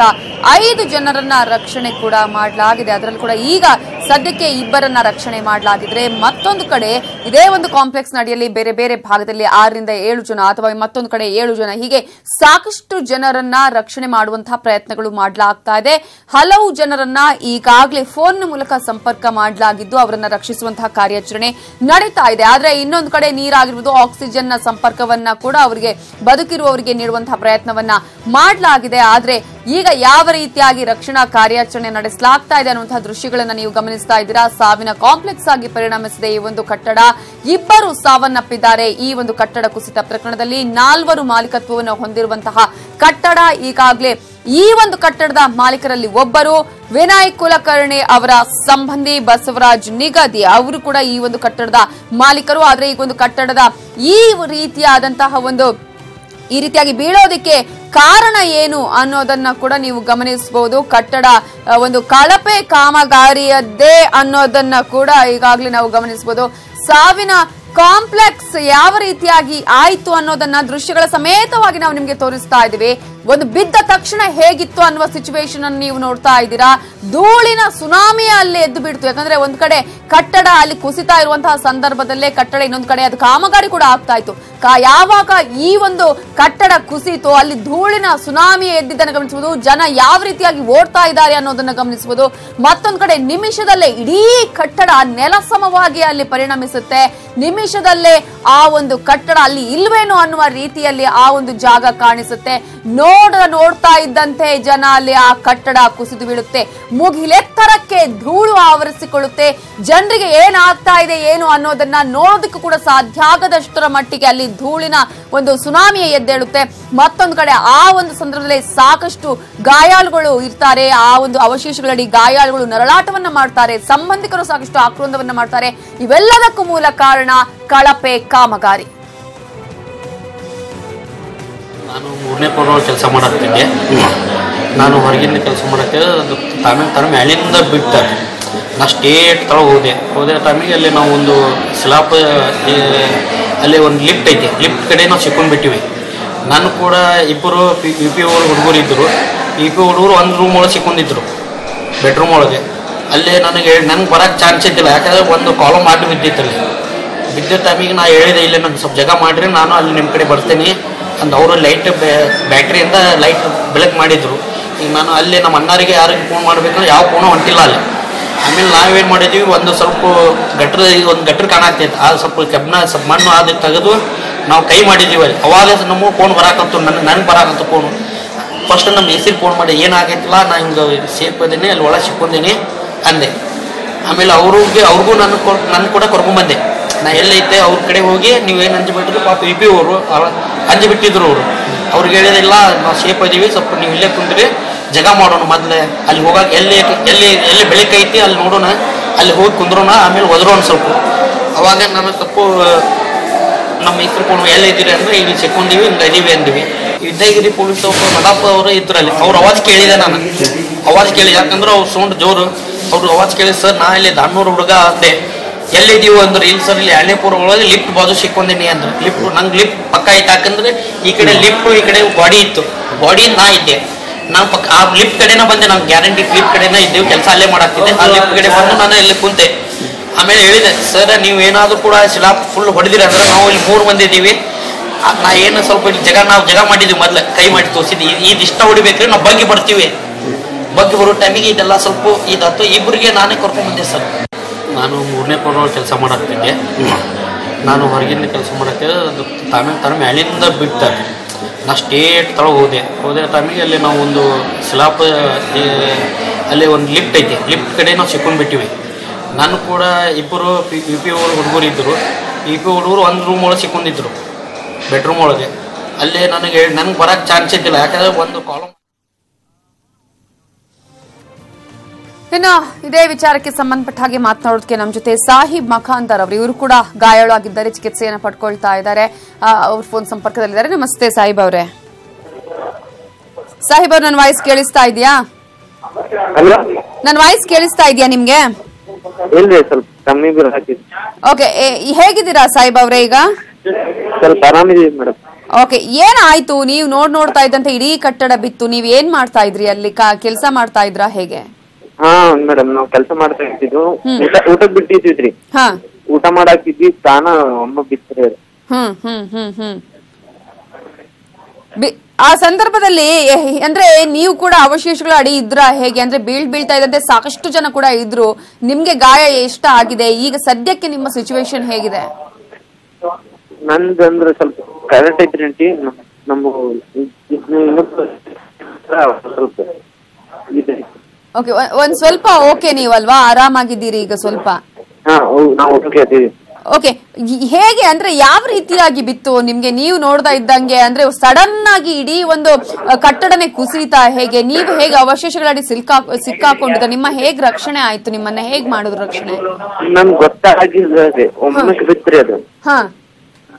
ಐದು ಜನರನ್ನ ರಕ್ಷಣೆ ಕೂಡ ಮಾಡಲಾಗಿದೆ. ಅದರಲ್ಲಿ ಕೂಡ ಈಗ ಸದ್ಯಕ್ಕೆ ಇಬ್ಬರನ್ನ ರಕ್ಷಣೆ ಮಾಡಲಾಗಿದ್ರೆ ಮತ್ತೊಂದು ಕಡೆ ಇದೇ ಒಂದು ಕಾಂಪ್ಲೆಕ್ಸ್ ನಡಿಯಲ್ಲಿ ಬೇರೆ ಬೇರೆ ಭಾಗದಲ್ಲಿ ಆರರಿಂದ ಏಳು ಜನ ಅಥವಾ ಮತ್ತೊಂದು ಕಡೆ ಏಳು ಜನ ಹೀಗೆ ಸಾಕಷ್ಟು ಜನರನ್ನ ರಕ್ಷಣೆ ಮಾಡುವಂತಹ ಪ್ರಯತ್ನಗಳು ಮಾಡಲಾಗ್ತಾ ಇದೆ. ಹಲವು ಜನರನ್ನ ಈಗಾಗಲೇ ಫೋನ್ ಮೂಲಕ ಸಂಪರ್ಕ ಮಾಡಲಾಗಿದ್ದು ಅವರನ್ನ ರಕ್ಷಿಸುವಂತಹ ಕಾರ್ಯಾಚರಣೆ ನಡೀತಾ ಇದೆ. ಆದ್ರೆ ಇನ್ನೊಂದು ಕಡೆ ನೀರಾಗಿರ್ಬೋದು ಆಕ್ಸಿಜನ್ನ ಸಂಪರ್ಕವನ್ನ ಕೂಡ ಅವರಿಗೆ ಬದುಕಿರುವವರಿಗೆ ನೀಡುವಂತಹ ಪ್ರಯತ್ನವನ್ನ ಮಾಡಲಾಗಿದೆ. ಆದ್ರೆ ಈಗ ಯಾವ ರೀತಿಯಾಗಿ ರಕ್ಷಣಾ ಕಾರ್ಯಾಚರಣೆ ನಡೆಸಲಾಗ್ತಾ ಇದೆ ಅನ್ನುವಂತಹ ದೃಶ್ಯಗಳನ್ನ ನೀವು ಗಮನಿಸ್ತಾ ಇದ್ದೀರಾ? ಸಾವಿನ ಕಾಂಪ್ಲೆಕ್ಸ್ ಆಗಿ ಪರಿಣಮಿಸಿದೆ ಈ ಒಂದು ಕಟ್ಟಡ. ಇಬ್ಬರು ಸಾವನ್ನಪ್ಪಿದ್ದಾರೆ ಈ ಒಂದು ಕಟ್ಟಡ ಕುಸಿತ ಪ್ರಕರಣದಲ್ಲಿ. ನಾಲ್ವರು ಮಾಲೀಕತ್ವವನ್ನು ಹೊಂದಿರುವಂತಹ ಕಟ್ಟಡ ಈಗಾಗಲೇ ಈ ಒಂದು ಕಟ್ಟಡದ ಮಾಲೀಕರಲ್ಲಿ ಒಬ್ಬರು ವಿನಾಯಕ್ ಕುಲಕರ್ಣಿ ಅವರ ಸಂಬಂಧಿ ಬಸವರಾಜ್ ನಿಗದಿ ಅವರು ಕೂಡ ಈ ಒಂದು ಕಟ್ಟಡದ ಮಾಲೀಕರು. ಆದ್ರೆ ಈ ಒಂದು ಕಟ್ಟಡದ ಈ ರೀತಿಯಾದಂತಹ ಒಂದು ಈ ರೀತಿಯಾಗಿ ಬೀಳೋದಕ್ಕೆ ಕಾರಣ ಏನು ಅನ್ನೋದನ್ನ ಕೂಡ ನೀವು ಗಮನಿಸಬಹುದು. ಕಟ್ಟಡ ಒಂದು ಕಳಪೆ ಕಾಮಗಾರಿಯದ್ದೇ ಅನ್ನೋದನ್ನ ಕೂಡ ಈಗಾಗಲೇ ನಾವು ಗಮನಿಸಬಹುದು. ಸಾವಿನ ಕಾಂಪ್ಲೆಕ್ಸ್ ಯಾವ ರೀತಿಯಾಗಿ ಆಯಿತು ಅನ್ನೋದನ್ನ ದೃಶ್ಯಗಳ ಸಮೇತವಾಗಿ ನಾವು ನಿಮಗೆ ತೋರಿಸ್ತಾ ಇದೀವಿ ಒಂದು ಬಿದ್ದ ತಕ್ಷಣ ಹೇಗಿತ್ತು ಅನ್ನುವ ಸಿಚುವೇಶನ್ ಅನ್ನು ನೀವು ನೋಡ್ತಾ ಇದ್ದೀರಾ? ಧೂಳಿನ ಸುನಾಮಿ ಅಲ್ಲಿ ಎದ್ದು ಬಿಡ್ತು ಯಾಕಂದ್ರೆ ಒಂದ್ ಕಡೆ ಕಟ್ಟಡ ಅಲ್ಲಿ ಕುಸಿತಾ ಇರುವಂತಹ ಸಂದರ್ಭದಲ್ಲೇ ಕಟ್ಟಡ ಇನ್ನೊಂದ್ ಕಡೆ ಅದು ಕಾಮಗಾರಿ ಕೂಡ ಆಗ್ತಾ ಇತ್ತು. ಯಾವಾಗ ಈ ಒಂದು ಕಟ್ಟಡ ಕುಸಿತು ಅಲ್ಲಿ ಧೂಳಿನ ಸುನಾಮಿ ಎದ್ದಿದ್ದನ್ನು ಗಮನಿಸಬಹುದು. ಜನ ಯಾವ ರೀತಿಯಾಗಿ ಓಡ್ತಾ ಇದ್ದಾರೆ ಅನ್ನೋದನ್ನ ಗಮನಿಸಬಹುದು. ಮತ್ತೊಂದ್ ಕಡೆ ನಿಮಿಷದಲ್ಲೇ ಇಡೀ ಕಟ್ಟಡ ನೆಲಸಮವಾಗಿ ಅಲ್ಲಿ ಪರಿಣಮಿಸುತ್ತೆ. ನಿಮಿಷದಲ್ಲೇ ಆ ಒಂದು ಕಟ್ಟಡ ಅಲ್ಲಿ ಇಲ್ವೇನೋ ಅನ್ನುವ ರೀತಿಯಲ್ಲಿ ಆ ಒಂದು ಜಾಗ ಕಾಣಿಸುತ್ತೆ. ನೋಡ ನೋಡ್ತಾ ಇದ್ದಂತೆ ಜನ ಅಲ್ಲಿ ಆ ಕಟ್ಟಡ ಕುಸಿದು ಬೀಳುತ್ತೆ. ಮುಗಿಲೆತ್ತರಕ್ಕೆ ಧೂಳು ಆವರಿಸಿಕೊಳ್ಳುತ್ತೆ. ಜನರಿಗೆ ಏನಾಗ್ತಾ ಇದೆ, ಏನು ಅನ್ನೋದನ್ನ ನೋಡೋದಕ್ಕೂ ಕೂಡ ಸಾಧ್ಯ ಆಗದಷ್ಟರ ಮಟ್ಟಿಗೆ ಅಲ್ಲಿ ಧೂಳಿನ ಒಂದು ಸುನಾಮಿ ಎದ್ದೇಳುತ್ತೆ. ಮತ್ತೊಂದು ಕಡೆ ಆ ಒಂದು ಸಂದರ್ಭದಲ್ಲಿ ಸಾಕಷ್ಟು ಗಾಯಾಳುಗಳು ಇರ್ತಾರೆ. ಆ ಒಂದು ಅವಶೇಷಗಳಡಿ ಗಾಯಾಳುಗಳು ನರಳಾಟವನ್ನ ಮಾಡ್ತಾರೆ. ಸಂಬಂಧಿಕರು ಸಾಕಷ್ಟು ಆಕ್ರೋಂದವನ್ನ ಮಾಡ್ತಾರೆ. ಇವೆಲ್ಲದಕ್ಕೂ ಮೂಲ ಕಾರಣ ಕಳಪೆ ಕಾಮಗಾರಿ. ನಾನು ಮೂರನೇ ಕೆಲಸ ಮಾಡತ್ತಿದ್ದೆ ನಾನು ಹೊರಗಿಂದ ಕೆಲಸ ಮಾಡೋಕ್ಕೆ ಅದು ತಮಿಳು ತರ ಮ್ಯಾಲಿಂದ ಬಿಟ್ಟ. ನಾ ಸ್ಟೇಟ್ ತಳ ಹೋದೆ. ಹೋದೆ ಟೈಮಿಗೆ ಅಲ್ಲಿ ನಾವು ಒಂದು ಸ್ಲಾಪ್ ಅಲ್ಲಿ ಒಂದು ಲಿಫ್ಟ್ ಐತಿ. ಲಿಫ್ಟ್ ಕಡೆ ನಾವು ಸಿಕ್ಕೊಂಡ್ಬಿಟ್ಟಿವಿ ನಾನು ಕೂಡ ಇಬ್ಬರು ಪಿ ಯು ಪಿ ಅವರು ಹುಡುಗರು ಇದ್ದರು ಯು ಪಿ ಹುಡುಗರು ಒಂದು ರೂಮ್ ಒಳಗೆ ಸಿಕ್ಕೊಂಡಿದ್ರು. ಬೆಡ್ರೂಮ್ ಒಳಗೆ. ಅಲ್ಲೇ ನನಗೆ ನನಗೆ ಬರೋಕ್ಕೆ ಚಾನ್ಸ್ ಇದ್ದಿಲ್ಲ. ಯಾಕಂದ್ರೆ ಒಂದು ಕಾಲಮ್ ಮಾಡಿ ಬಿದ್ದಿತ್ತಲ್ಲಿ ಬಿದ್ದ ಟೈಮಿಗೆ ನಾ ಹೇಳಿದೆ, ಇಲ್ಲಿ ನಂಗೆ ಸ್ವಲ್ಪ ಜಾಗ ಮಾಡಿರಿ. ನಾನು ಅಲ್ಲಿ ನಿಮ್ಮ ಕಡೆ ಬರ್ತೀನಿ. ಅಂತ ಅವರು ಲೈಟ್ ಬ್ಯಾಟ್ರಿಯಿಂದ ಲೈಟ್ ಬೆಳಕು ಮಾಡಿದ್ರು. ಈಗ ನಾನು ಅಲ್ಲಿ ನಮ್ಮ ಅಣ್ಣರಿಗೆ ಯಾರಿಗೆ ಫೋನ್ ಮಾಡಬೇಕು ಯಾವ ಫೋನು ಹೊಂಟಿಲ್ಲ ಅಲ್ಲಿ. ಆಮೇಲೆ ನಾವೇನು ಮಾಡಿದ್ವಿ, ಒಂದು ಸ್ವಲ್ಪ ಗಟ್ರ ಒಂದು ಗಟ್ರ ಕಾಣಾಗ್ತೈತೆ ಆ ಸ್ವಲ್ಪ ಕೆಬ್ಬನ ಸ್ವಲ್ಪ ಮಣ್ಣು ಅದು ತೆಗೆದು ನಾವು ಕೈ ಮಾಡಿದ್ದೀವಿ ಅಲ್ಲಿ. ಅವಾಗ ನಮಗೆ ಫೋನ್ ಬರಾಕಂತು ನನಗೆ ನನಗೆ ಬರಾಕಂತು ಫೋನು ಫಸ್ಟ್ ನಮ್ಮ ಹೆಸರು ಫೋನ್ ಮಾಡಿ ಏನಾಗೈತಿಲ್ಲ ನಾನು ಹಿಂಗೆ ಅದೀನಿ ಅಲ್ಲಿ ಒಳಗೆ ಸಿಕ್ಕೊಂಡೀನಿ ಅಂದೆ. ಆಮೇಲೆ ಅವ್ರಿಗೆ ಅವ್ರಿಗೂ ನನ್ನ ನನ್ನ ಕೂಡ ಕರ್ಕೊಂಬಂದೆ ನಾ ಎಲ್ಲೈತೆ ಅವ್ರ ಕಡೆ ಹೋಗಿ ನೀವೇನು ಅಂಜಿ ಬಿಟ್ಟಿದ್ರು ಪಾಪ ಇ ಪಿ ಅವರು ಅಂಜಿಬಿಟ್ಟಿದ್ರು ಅವರು. ಅವ್ರಿಗೆ ಹೇಳಿದಿಲ್ಲ ನಾವು ಸೇಫ್ ಇದೀವಿ ಸ್ವಲ್ಪ ನೀವು ಇಲ್ಲೇ ಕುಂದ್ರಿ. ಜಗ ಮಾಡೋಣ ಮೊದಲೇ. ಅಲ್ಲಿ ಹೋಗಾಕ ಎಲ್ಲಿ ಎಲ್ಲಿ ಎಲ್ಲಿ ಬೆಳಕು ಐತಿ ಅಲ್ಲಿ ನೋಡೋಣ. ಅಲ್ಲಿ ಹೋಗಿ ಕುಂದ್ರೋಣ, ಆಮೇಲೆ ಒದರೋಣ ಸ್ವಲ್ಪ. ಅವಾಗ ನಾನು ತಪ್ಪು ನಮ್ಮ ಇಸ್ರು ಎಲ್ಲಿ ಇದ್ದೀರಿ ಅಂದ್ರೆ ಇಲ್ಲಿ ಸಿಕ್ಕೊಂಡಿವಿ ಹಿಂಗೆ ಇದೀವಿ ಅಂದಿವಿ. ವಿದ್ಯಾಗಿರಿ ಪೊಲೀಸ್ ಅವರು ನಡಪ್ಪ ಅವರು ಇದ್ರಲ್ಲಿ. ಅವ್ರ ಅವಾಜ್ ಕೇಳಿದೆ ನಾನು. ಅವಾಜ್ ಕೇಳಿ ಯಾಕಂದ್ರೆ ಅವ್ರು ಸೌಂಡ್ ಜೋರು. ಅವ್ರ ಅವಾಜ್ ಕೇಳಿ ಸರ್, ನಾ ಇಲ್ಲಿ ದಾನೂರು ಹುಡುಗ ಅಂದೆ. ಎಲ್ಲಿದ್ದೀವಿ ಅಂದ್ರೆ ಇಲ್ಲಿ ಸರ್, ಇಲ್ಲಿ ಹಳ್ಳಿಪುರ ಒಳಗೆ ಲಿಫ್ಟ್ ಬಾಜು ಸಿಕ್ಕೊಂಡಿನಿ ಅಂದ್ರೆ. ಲಿಫ್ಟ್, ನಂಗೆ ಲಿಫ್ಟ್ ಪಕ್ಕ ಐತೆ. ಯಾಕಂದ್ರೆ ಈ ಕಡೆ ಲಿಫ್ಟ್, ಈ ಕಡೆ ಬಾಡಿ ಇತ್ತು. ಬಾಡಿ ನಾ ಇದ್ದೆ. ನಾನು ಪಕ್ಕ ಆ ಫ್ಲಿಪ್ ಕಡೆನ ಬಂದೆ, ನಾನು ಗ್ಯಾರಂಟಿ ಫ್ಲಿಪ್ ಕಡೆನ ಇದ್ದೇವೆ, ಕೆಲಸ ಅಲ್ಲೇ ಮಾಡಾಕ್ತಿದ್ದೆ. ಆ ಲಿಫ್ಟ್ ಕಡೆ ಬಂದು ನಾನು ಇಲ್ಲಿ ಕುಂತೆ. ಆಮೇಲೆ ಹೇಳಿದೆ, ಸರ್, ನೀವು ಏನಾದರೂ ಕೂಡ ಸ್ಲಾಬ್ ಫುಲ್ ಹೊಡೆದಿರ ಅಂದ್ರೆ ನಾವು ಇಲ್ಲಿ ಮೂರು ಮಂದಿ ಇದ್ದೀವಿ. ನಾ ಏನು ಸ್ವಲ್ಪ ಇಲ್ಲಿ ಜಗ ನಾವು ಜಗ ಮಾಡಿದ್ದೀವಿ ಮೊದ್ಲು, ಕೈ ಮಾಡಿ ತೋರಿಸಿದ್ವಿ. ಇದು ಇಷ್ಟ ಹೊಡಿಬೇಕ್ರಿ, ನಾವು ಬಗ್ಗೆ ಬರ್ತೀವಿ ಬಗ್ಗೆ ಬರೋ ಟೈಮಿಗೆ ಇದೆಲ್ಲ ಸ್ವಲ್ಪ ಇದಾಯ್ತು. ಇಬ್ಬರಿಗೆ ನಾನೇ ಕರ್ಕೊಂಡು ಬಂದೆ, ಸರ್. ನಾನು ಮೂರನೇ ಫ್ಲೋರ್ ಕೆಲಸ ಮಾಡತ್ತಿದ್ದೆ ನಾನು ಹೊರಗಿಂದ ಕೆಲಸ ಮಾಡಕ್ಕೆ ಅದು ತಾನು ತರ ಮ್ಯಾಲಿಂದ ಬಿಟ್ಟ. ನಾ ಸ್ಟೇಟ್ ತಳ ಹೋದೆ. ಹೋದ ಟೈಮಿಗೆ ಅಲ್ಲಿ ನಾವು ಒಂದು ಸ್ಲಾಪ್ ಅಲ್ಲಿ ಒಂದು ಲಿಫ್ಟ್ ಐತೆ. ಲಿಫ್ಟ್ ಕಡೆ ನಾವು ಸಿಕ್ಕೊಂಡ್ಬಿಟ್ಟಿವಿ. ನಾನು ಕೂಡ ಇಬ್ಬರು ಪಿ ಯು ಪಿ ಅವರು ಹುಡುಗರು ಇದ್ದರು. ಯು ಪಿ ಹುಡುಗರು ಒಂದು ರೂಮ್ ಒಳಗೆ ಸಿಕ್ಕೊಂಡಿದ್ರು. ಬೆಡ್ರೂಮ್ ಒಳಗೆ. ಅಲ್ಲೇ ನನಗೆ ನನಗೆ ಬರೋಕ್ಕೆ ಚಾನ್ಸ್ ಇದ್ದಿಲ್ಲ. ಯಾಕಂದರೆ ಒಂದು ಕಾಲಮ್ ಇನ್ನು ಇದೇ ವಿಚಾರಕ್ಕೆ ಸಂಬಂಧಪಟ್ಟ ಹಾಗೆ ಮಾತನಾಡೋದಕ್ಕೆ ನಮ್ಮ ಜೊತೆ ಸಾಹಿಬ್ ಮಖಾಂತರ್ ಅವರು. ಇವರು ಕೂಡ ಗಾಯಾಳಾಗಿದ್ದಾರೆ ಚಿಕಿತ್ಸೆಯನ್ನು ಪಡ್ಕೊಳ್ತಾ ಇದ್ದಾರೆ. ಅವ್ರ ಫೋನ್ ಸಂಪರ್ಕದಲ್ಲಿದ್ದಾರೆ. ನಮಸ್ತೆ ಸಾಹಿಬ್ ಅವರೇ. ಸಾಹಿಬ್ ಅವ್ರ ನನ್ನ ವಾಯ್ಸ್ ಕೇಳಿಸ್ತಾ ಇದೆಯಾ? ನನ್ನ ವಾಯ್ಸ್ ಕೇಳಿಸ್ತಾ ಇದೆಯಾ ನಿಮ್ಗೆ? ಓಕೆ ಹೇಗಿದ್ದೀರಾ ಸಾಹಿಬ್ ಅವರೇ ಈಗ? ಸ್ವಲ್ಪ ಆರಾಮಿದೀವಿ ಮೇಡಮ್ ಓಕೆ ಏನಾಯ್ತು? ನೀವು ನೋಡ್ ನೋಡ್ತಾ ಇದ್ದಂತೆ ಇಡೀ ಕಟ್ಟಡ ಬಿತ್ತು. ನೀವ್ ಏನ್ ಮಾಡ್ತಾ ಇದ್ರಿ ಅಲ್ಲಿ? ಕೆಲಸ ಮಾಡ್ತಾ ಇದ್ರಾ ಹೇಗೆ? ಹಾ ಮೇಡಮ್ ನಾವ್ ಕೆಲಸ ಮಾಡ್ತಾ ಇರ್ತಿದ್ವು. ಊಟ ಊಟಕ್ ಬಿಟ್ಟಿದ್ವಿ ಹಾ. ಊಟ ಮಾಡಾಕಿದ್ವಿ ತಾನ ಸ್ಥಾನ ಬಿತ್ತರಿ ಹ್ಮ್ ಹ್ಮ್ ಹ್ಮ್ ಹ್ಮ್. ಬಿ- ಆ ಸಂದರ್ಭದಲ್ಲಿ ಎ- ಅಂದ್ರೆ ನೀವು ಕೂಡ ಅವಶೇಷಗಳ ಅಡಿ ಇದ್ರ ಹೇಗೆ? ಅಂದ್ರೆ ಬೀಳ್ ಬೀಳ್ತಾ ಇದ್ದಂತೆ ಸಾಕಷ್ಟು ಜನ ಕೂಡ ಇದ್ರು. ನಿಮ್ಗೆ ಗಾಯ ಎಷ್ಟ ಆಗಿದೆ? ಈಗ ಸದ್ಯಕ್ಕೆ ನಿಮ್ಮ ಸಿಚುವೇಶನ್ ಹೇಗಿದೆ? ನಂದ್ ಅಂದ್ರೆ ಸ್ವಲ್ಪ ಕರೆಕ್ಟ್ ಐತ್ರಿ ಆಂಟಿ. ನಮ್ಮ ಸ್ವಲ್ಪ ಇದೆ. ಓಕೆ ಒಂದ್ ಸ್ವಲ್ಪ ಓಕೆ ನೀವಲ್ವಾ? ಆರಾಮಾಗಿದ್ದೀರಿ ಈಗ ಸ್ವಲ್ಪ? ಓಕೆ ಹೇಗೆ ಅಂದ್ರೆ ಯಾವ ರೀತಿಯಾಗಿ ಬಿತ್ತು? ನಿಮ್ಗೆ ನೀವು ನೋಡ್ತಾ ಇದ್ದಂಗೆ ಅಂದ್ರೆ ಸಡನ್ ಆಗಿ ಇಡೀ ಒಂದು ಕಟ್ಟಡನೆ ಕುಸಿತಾ ಹೇಗೆ? ನೀವು ಹೇಗೆ ಅವಶೇಷಗಳಡಿ ಸಿಲ್ಕಾ ಸಿಕ್ಕಾಕೊಂಡಿದ್ದ? ನಿಮ್ಮ ಹೇಗ್ ರಕ್ಷಣೆ ಆಯ್ತು? ನಿಮ್ಮನ್ನ ಹೇಗ್ ಮಾಡುದು ರಕ್ಷಣೆ? ನಮ್ಗೆ ಗೊತ್ತಾಗಿ ರೀ ಒಮ್ಮೆ ಬಿತ್ರಿ ಅದು. ಹಾ.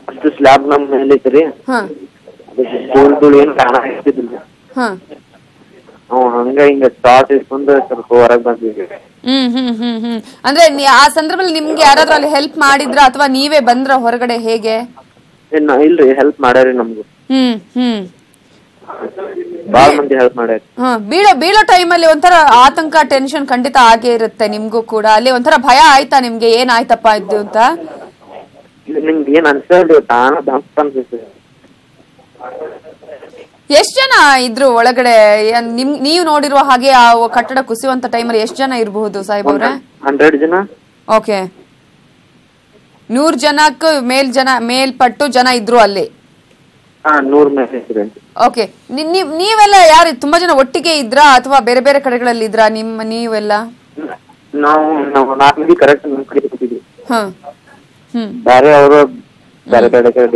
ಅಷ್ಟು ಸ್ಲ್ಯಾಬ್ ನಮ್ ಮೇಲೆ ಅದು ಧೂಳ್ ಏನ್ ಹಂಗ ಹಿಂಗ ಶಾರ್ಟ್ ಇಸ್ಕೊಂಡು ಸ್ವಲ್ಪ ಹೊರಗ್ ಬಂದಿದ್ವಿ ಹ್ಮ್ ಹ್ಮ್ ಹ್ಮ್ ಹ್ಮ್. ಅಂದ್ರೆ ಆ ಸಂದರ್ಭದಲ್ಲಿ ನಿಮ್ಗೆ ಯಾರಾದ್ರೂ ಅಲ್ಲಿ ಹೆಲ್ಪ್ ಮಾಡಿದ್ರ ಅಥವಾ ನೀವೇ ಬಂದ್ರ ಹೊರಗಡೆ ಹೇಗೆ? ಇಲ್ರಿ ಹೆಲ್ಪ್ ಮಾಡ್ಯಾರಿ ನಮ್ಗೆ. ಹ್ಮ್ ಹ್ಮ್. ಬಾಳ ಮಂದಿ ಹೆಲ್ಪ್ ಮಾಡ್ಯಾರ. ಹ ಬೀಳೋ ಬೀಳೋ ಅಲ್ಲಿ ಒಂಥರ ಆತಂಕ ಟೆನ್ಷನ್ ಖಂಡಿತ ಆಗೇ ಇರುತ್ತೆ ನಿಮ್ಗೂ ಕೂಡ. ಅಲ್ಲಿ ಒಂಥರ ಭಯ ಆಯ್ತಾ ನಿಮ್ಗೆ? ಏನ್ ಆಯ್ತಪ್ಪ ಇದ್ದು ಅಂತ? ನಿಮ್ಗೆ ಏನ್ ಅನ್ಸಲ್ರಿ ತಾನ ದಂಪ್ ಅನ್ಸುತ್ತೆ. ಎಷ್ಟ್ ಜನ ಇದ್ರು ಒಳಗಡೆ? ನಿಮ್ ನೀವು ನೋಡಿರುವ ಹಾಗೆ ಆ ಕಟ್ಟಡ ಕುಸಿಯುವಂತ ಟೈಮಲ್ಲಿ ಎಷ್ಟ್ ಜನ ಇರಬಹುದು ಸಾಹೇಬ್ ಅವ್ರೆ? ಹಂಡ್ರೆಡ್ ಜನ. ಓಕೆ. ನೂರ್ ಜನಕ್ಕೂ ಮೇಲ್ ಜನ ಮೇಲ್ಪಟ್ಟು ಜನ ಇದ್ರು ಅಲ್ಲಿ? ಓಕೆ. ನೀವೆಲ್ಲ ಯಾರು ತುಂಬಾ ಜನ ಒಟ್ಟಿಗೆ ಇದ್ರಾ ಅಥವಾ ಬೇರೆ ಬೇರೆ ಕಡೆಗಳಲ್ಲಿ ಇದ್ರಾ ನಿಮ್ಮ ನೀವೆಲ್ಲ? ನಾವು ನಾಲ್ಕು ಕರೆಕ್ಟ್ ಕಡೆ ಹ್ಮ್. ಬೇರೆ ಅವರು ಬೇರೆ ಬೇರೆ ಕಡೆ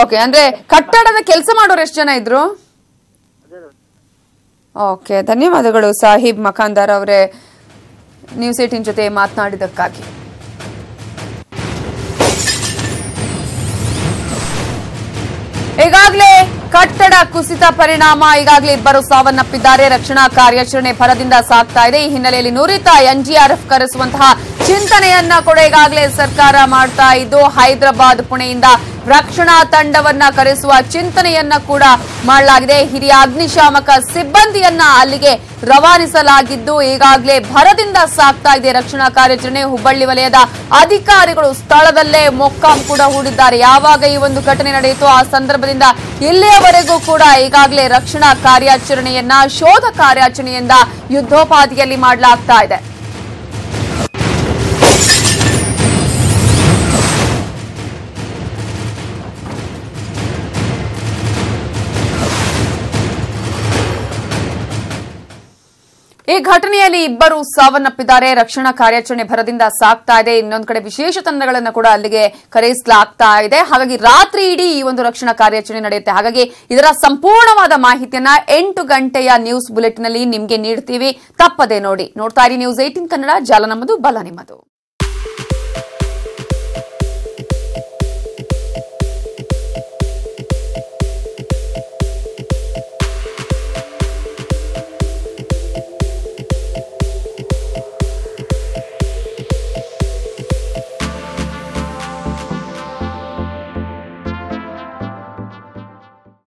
ಓಕೆ ಅಂದ್ರೆ ಕಟ್ಟಡದ ಕೆಲಸ ಮಾಡೋರು ಎಷ್ಟು ಜನ ಇದ್ರು? ಓಕೆ ಧನ್ಯವಾದಗಳು ಸಾಹಿಬ್ ಮಖಾಂದಾರ್ ಅವರೇ. ನ್ಯೂಸ್ ಏಟಿನ್ ಜೊತೆ ಮಾತನಾಡಿದಕ್ಕಾಗಿ ಈಗಾಗಲೇ ಕಟ್ಟಡ ಕುಸಿತ ಪರಿಣಾಮ, ಈಗಾಗಲೇ ಇಬ್ಬರು ಸಾವನ್ನಪ್ಪಿದ್ದಾರೆ. ರಕ್ಷಣಾ ಕಾರ್ಯಾಚರಣೆ ಫಲದಿಂದ ಸಾಗ್ತಾ ಇದೆ. ಈ ಹಿನ್ನೆಲೆಯಲ್ಲಿ ನುರಿತ ಎನ್ಜಿಆರ್ಎಫ್ ಕರೆಸುವಂತಹ ಚಿಂತನೆಯನ್ನ ಕೂಡ ಈಗಾಗಲೇ ಸರ್ಕಾರ ಮಾಡ್ತಾ ಇದ್ದು ಹೈದರಾಬಾದ್ ಪುಣೆಯಿಂದ ರಕ್ಷಣಾ ತಂಡವನ್ನ ಕರೆಸುವ ಚಿಂತನೆಯನ್ನ ಕೂಡ ಮಾಡಲಾಗಿದೆ. ಹಿರಿಯ ಅಗ್ನಿಶಾಮಕ ಸಿಬ್ಬಂದಿಯನ್ನ ಅಲ್ಲಿಗೆ ರವಾನಿಸಲಾಗಿದ್ದು ಈಗಾಗಲೇ ಭರದಿಂದ ಸಾಗ್ತಾ ಇದೆ ರಕ್ಷಣಾ ಕಾರ್ಯಾಚರಣೆ. ಹುಬ್ಬಳ್ಳಿ ವಲಯದ ಅಧಿಕಾರಿಗಳು ಸ್ಥಳದಲ್ಲೇ ಮೊಕ್ಕಾಂ ಕೂಡ ಹೂಡಿದ್ದಾರೆ. ಯಾವಾಗ ಈ ಒಂದು ಘಟನೆ ನಡೆಯಿತು ಆ ಸಂದರ್ಭದಿಂದ ಇಲ್ಲಿಯವರೆಗೂ ಕೂಡ ಈಗಾಗಲೇ ರಕ್ಷಣಾ ಕಾರ್ಯಾಚರಣೆಯನ್ನ, ಶೋಧ ಕಾರ್ಯಾಚರಣೆಯಿಂದ ಯುದ್ಧೋಪಾದಿಯಲ್ಲಿ ಮಾಡಲಾಗ್ತಾ ಇದೆ. ಈ ಘಟನೆಯಲ್ಲಿ ಇಬ್ಬರು ಸಾವನ್ನಪ್ಪಿದ್ದಾರೆ. ರಕ್ಷಣಾ ಕಾರ್ಯಾಚರಣೆ ಭರದಿಂದ ಸಾಗ್ತಾ ಇದೆ. ಇನ್ನೊಂದು ಕಡೆ ವಿಶೇಷ ತಂಡಗಳನ್ನು ಕೂಡ ಅಲ್ಲಿಗೆ ಕರೆಯಿಸಲಾಗ್ತಾ ಇದೆ. ಹಾಗಾಗಿ ರಾತ್ರಿ ಇಡೀ ಈ ಒಂದು ರಕ್ಷಣಾ ಕಾರ್ಯಾಚರಣೆ ನಡೆಯುತ್ತೆ. ಹಾಗಾಗಿ ಇದರ ಸಂಪೂರ್ಣವಾದ ಮಾಹಿತಿಯನ್ನ ಎಂಟು ಗಂಟೆಯ ನ್ಯೂಸ್ ಬುಲೆಟಿನ್ ನಿಮಗೆ ನಿಮ್ಗೆ ನೀಡ್ತೀವಿ. ತಪ್ಪದೆ ನೋಡಿ. ನೋಡ್ತಾ ಇರಿ ನ್ಯೂಸ್ ಏಟಿನ್ ಕನ್ನಡ. ಜಾಲ ನಮ್ಮದು, ಬಲ ನಿಮ್ಮದು.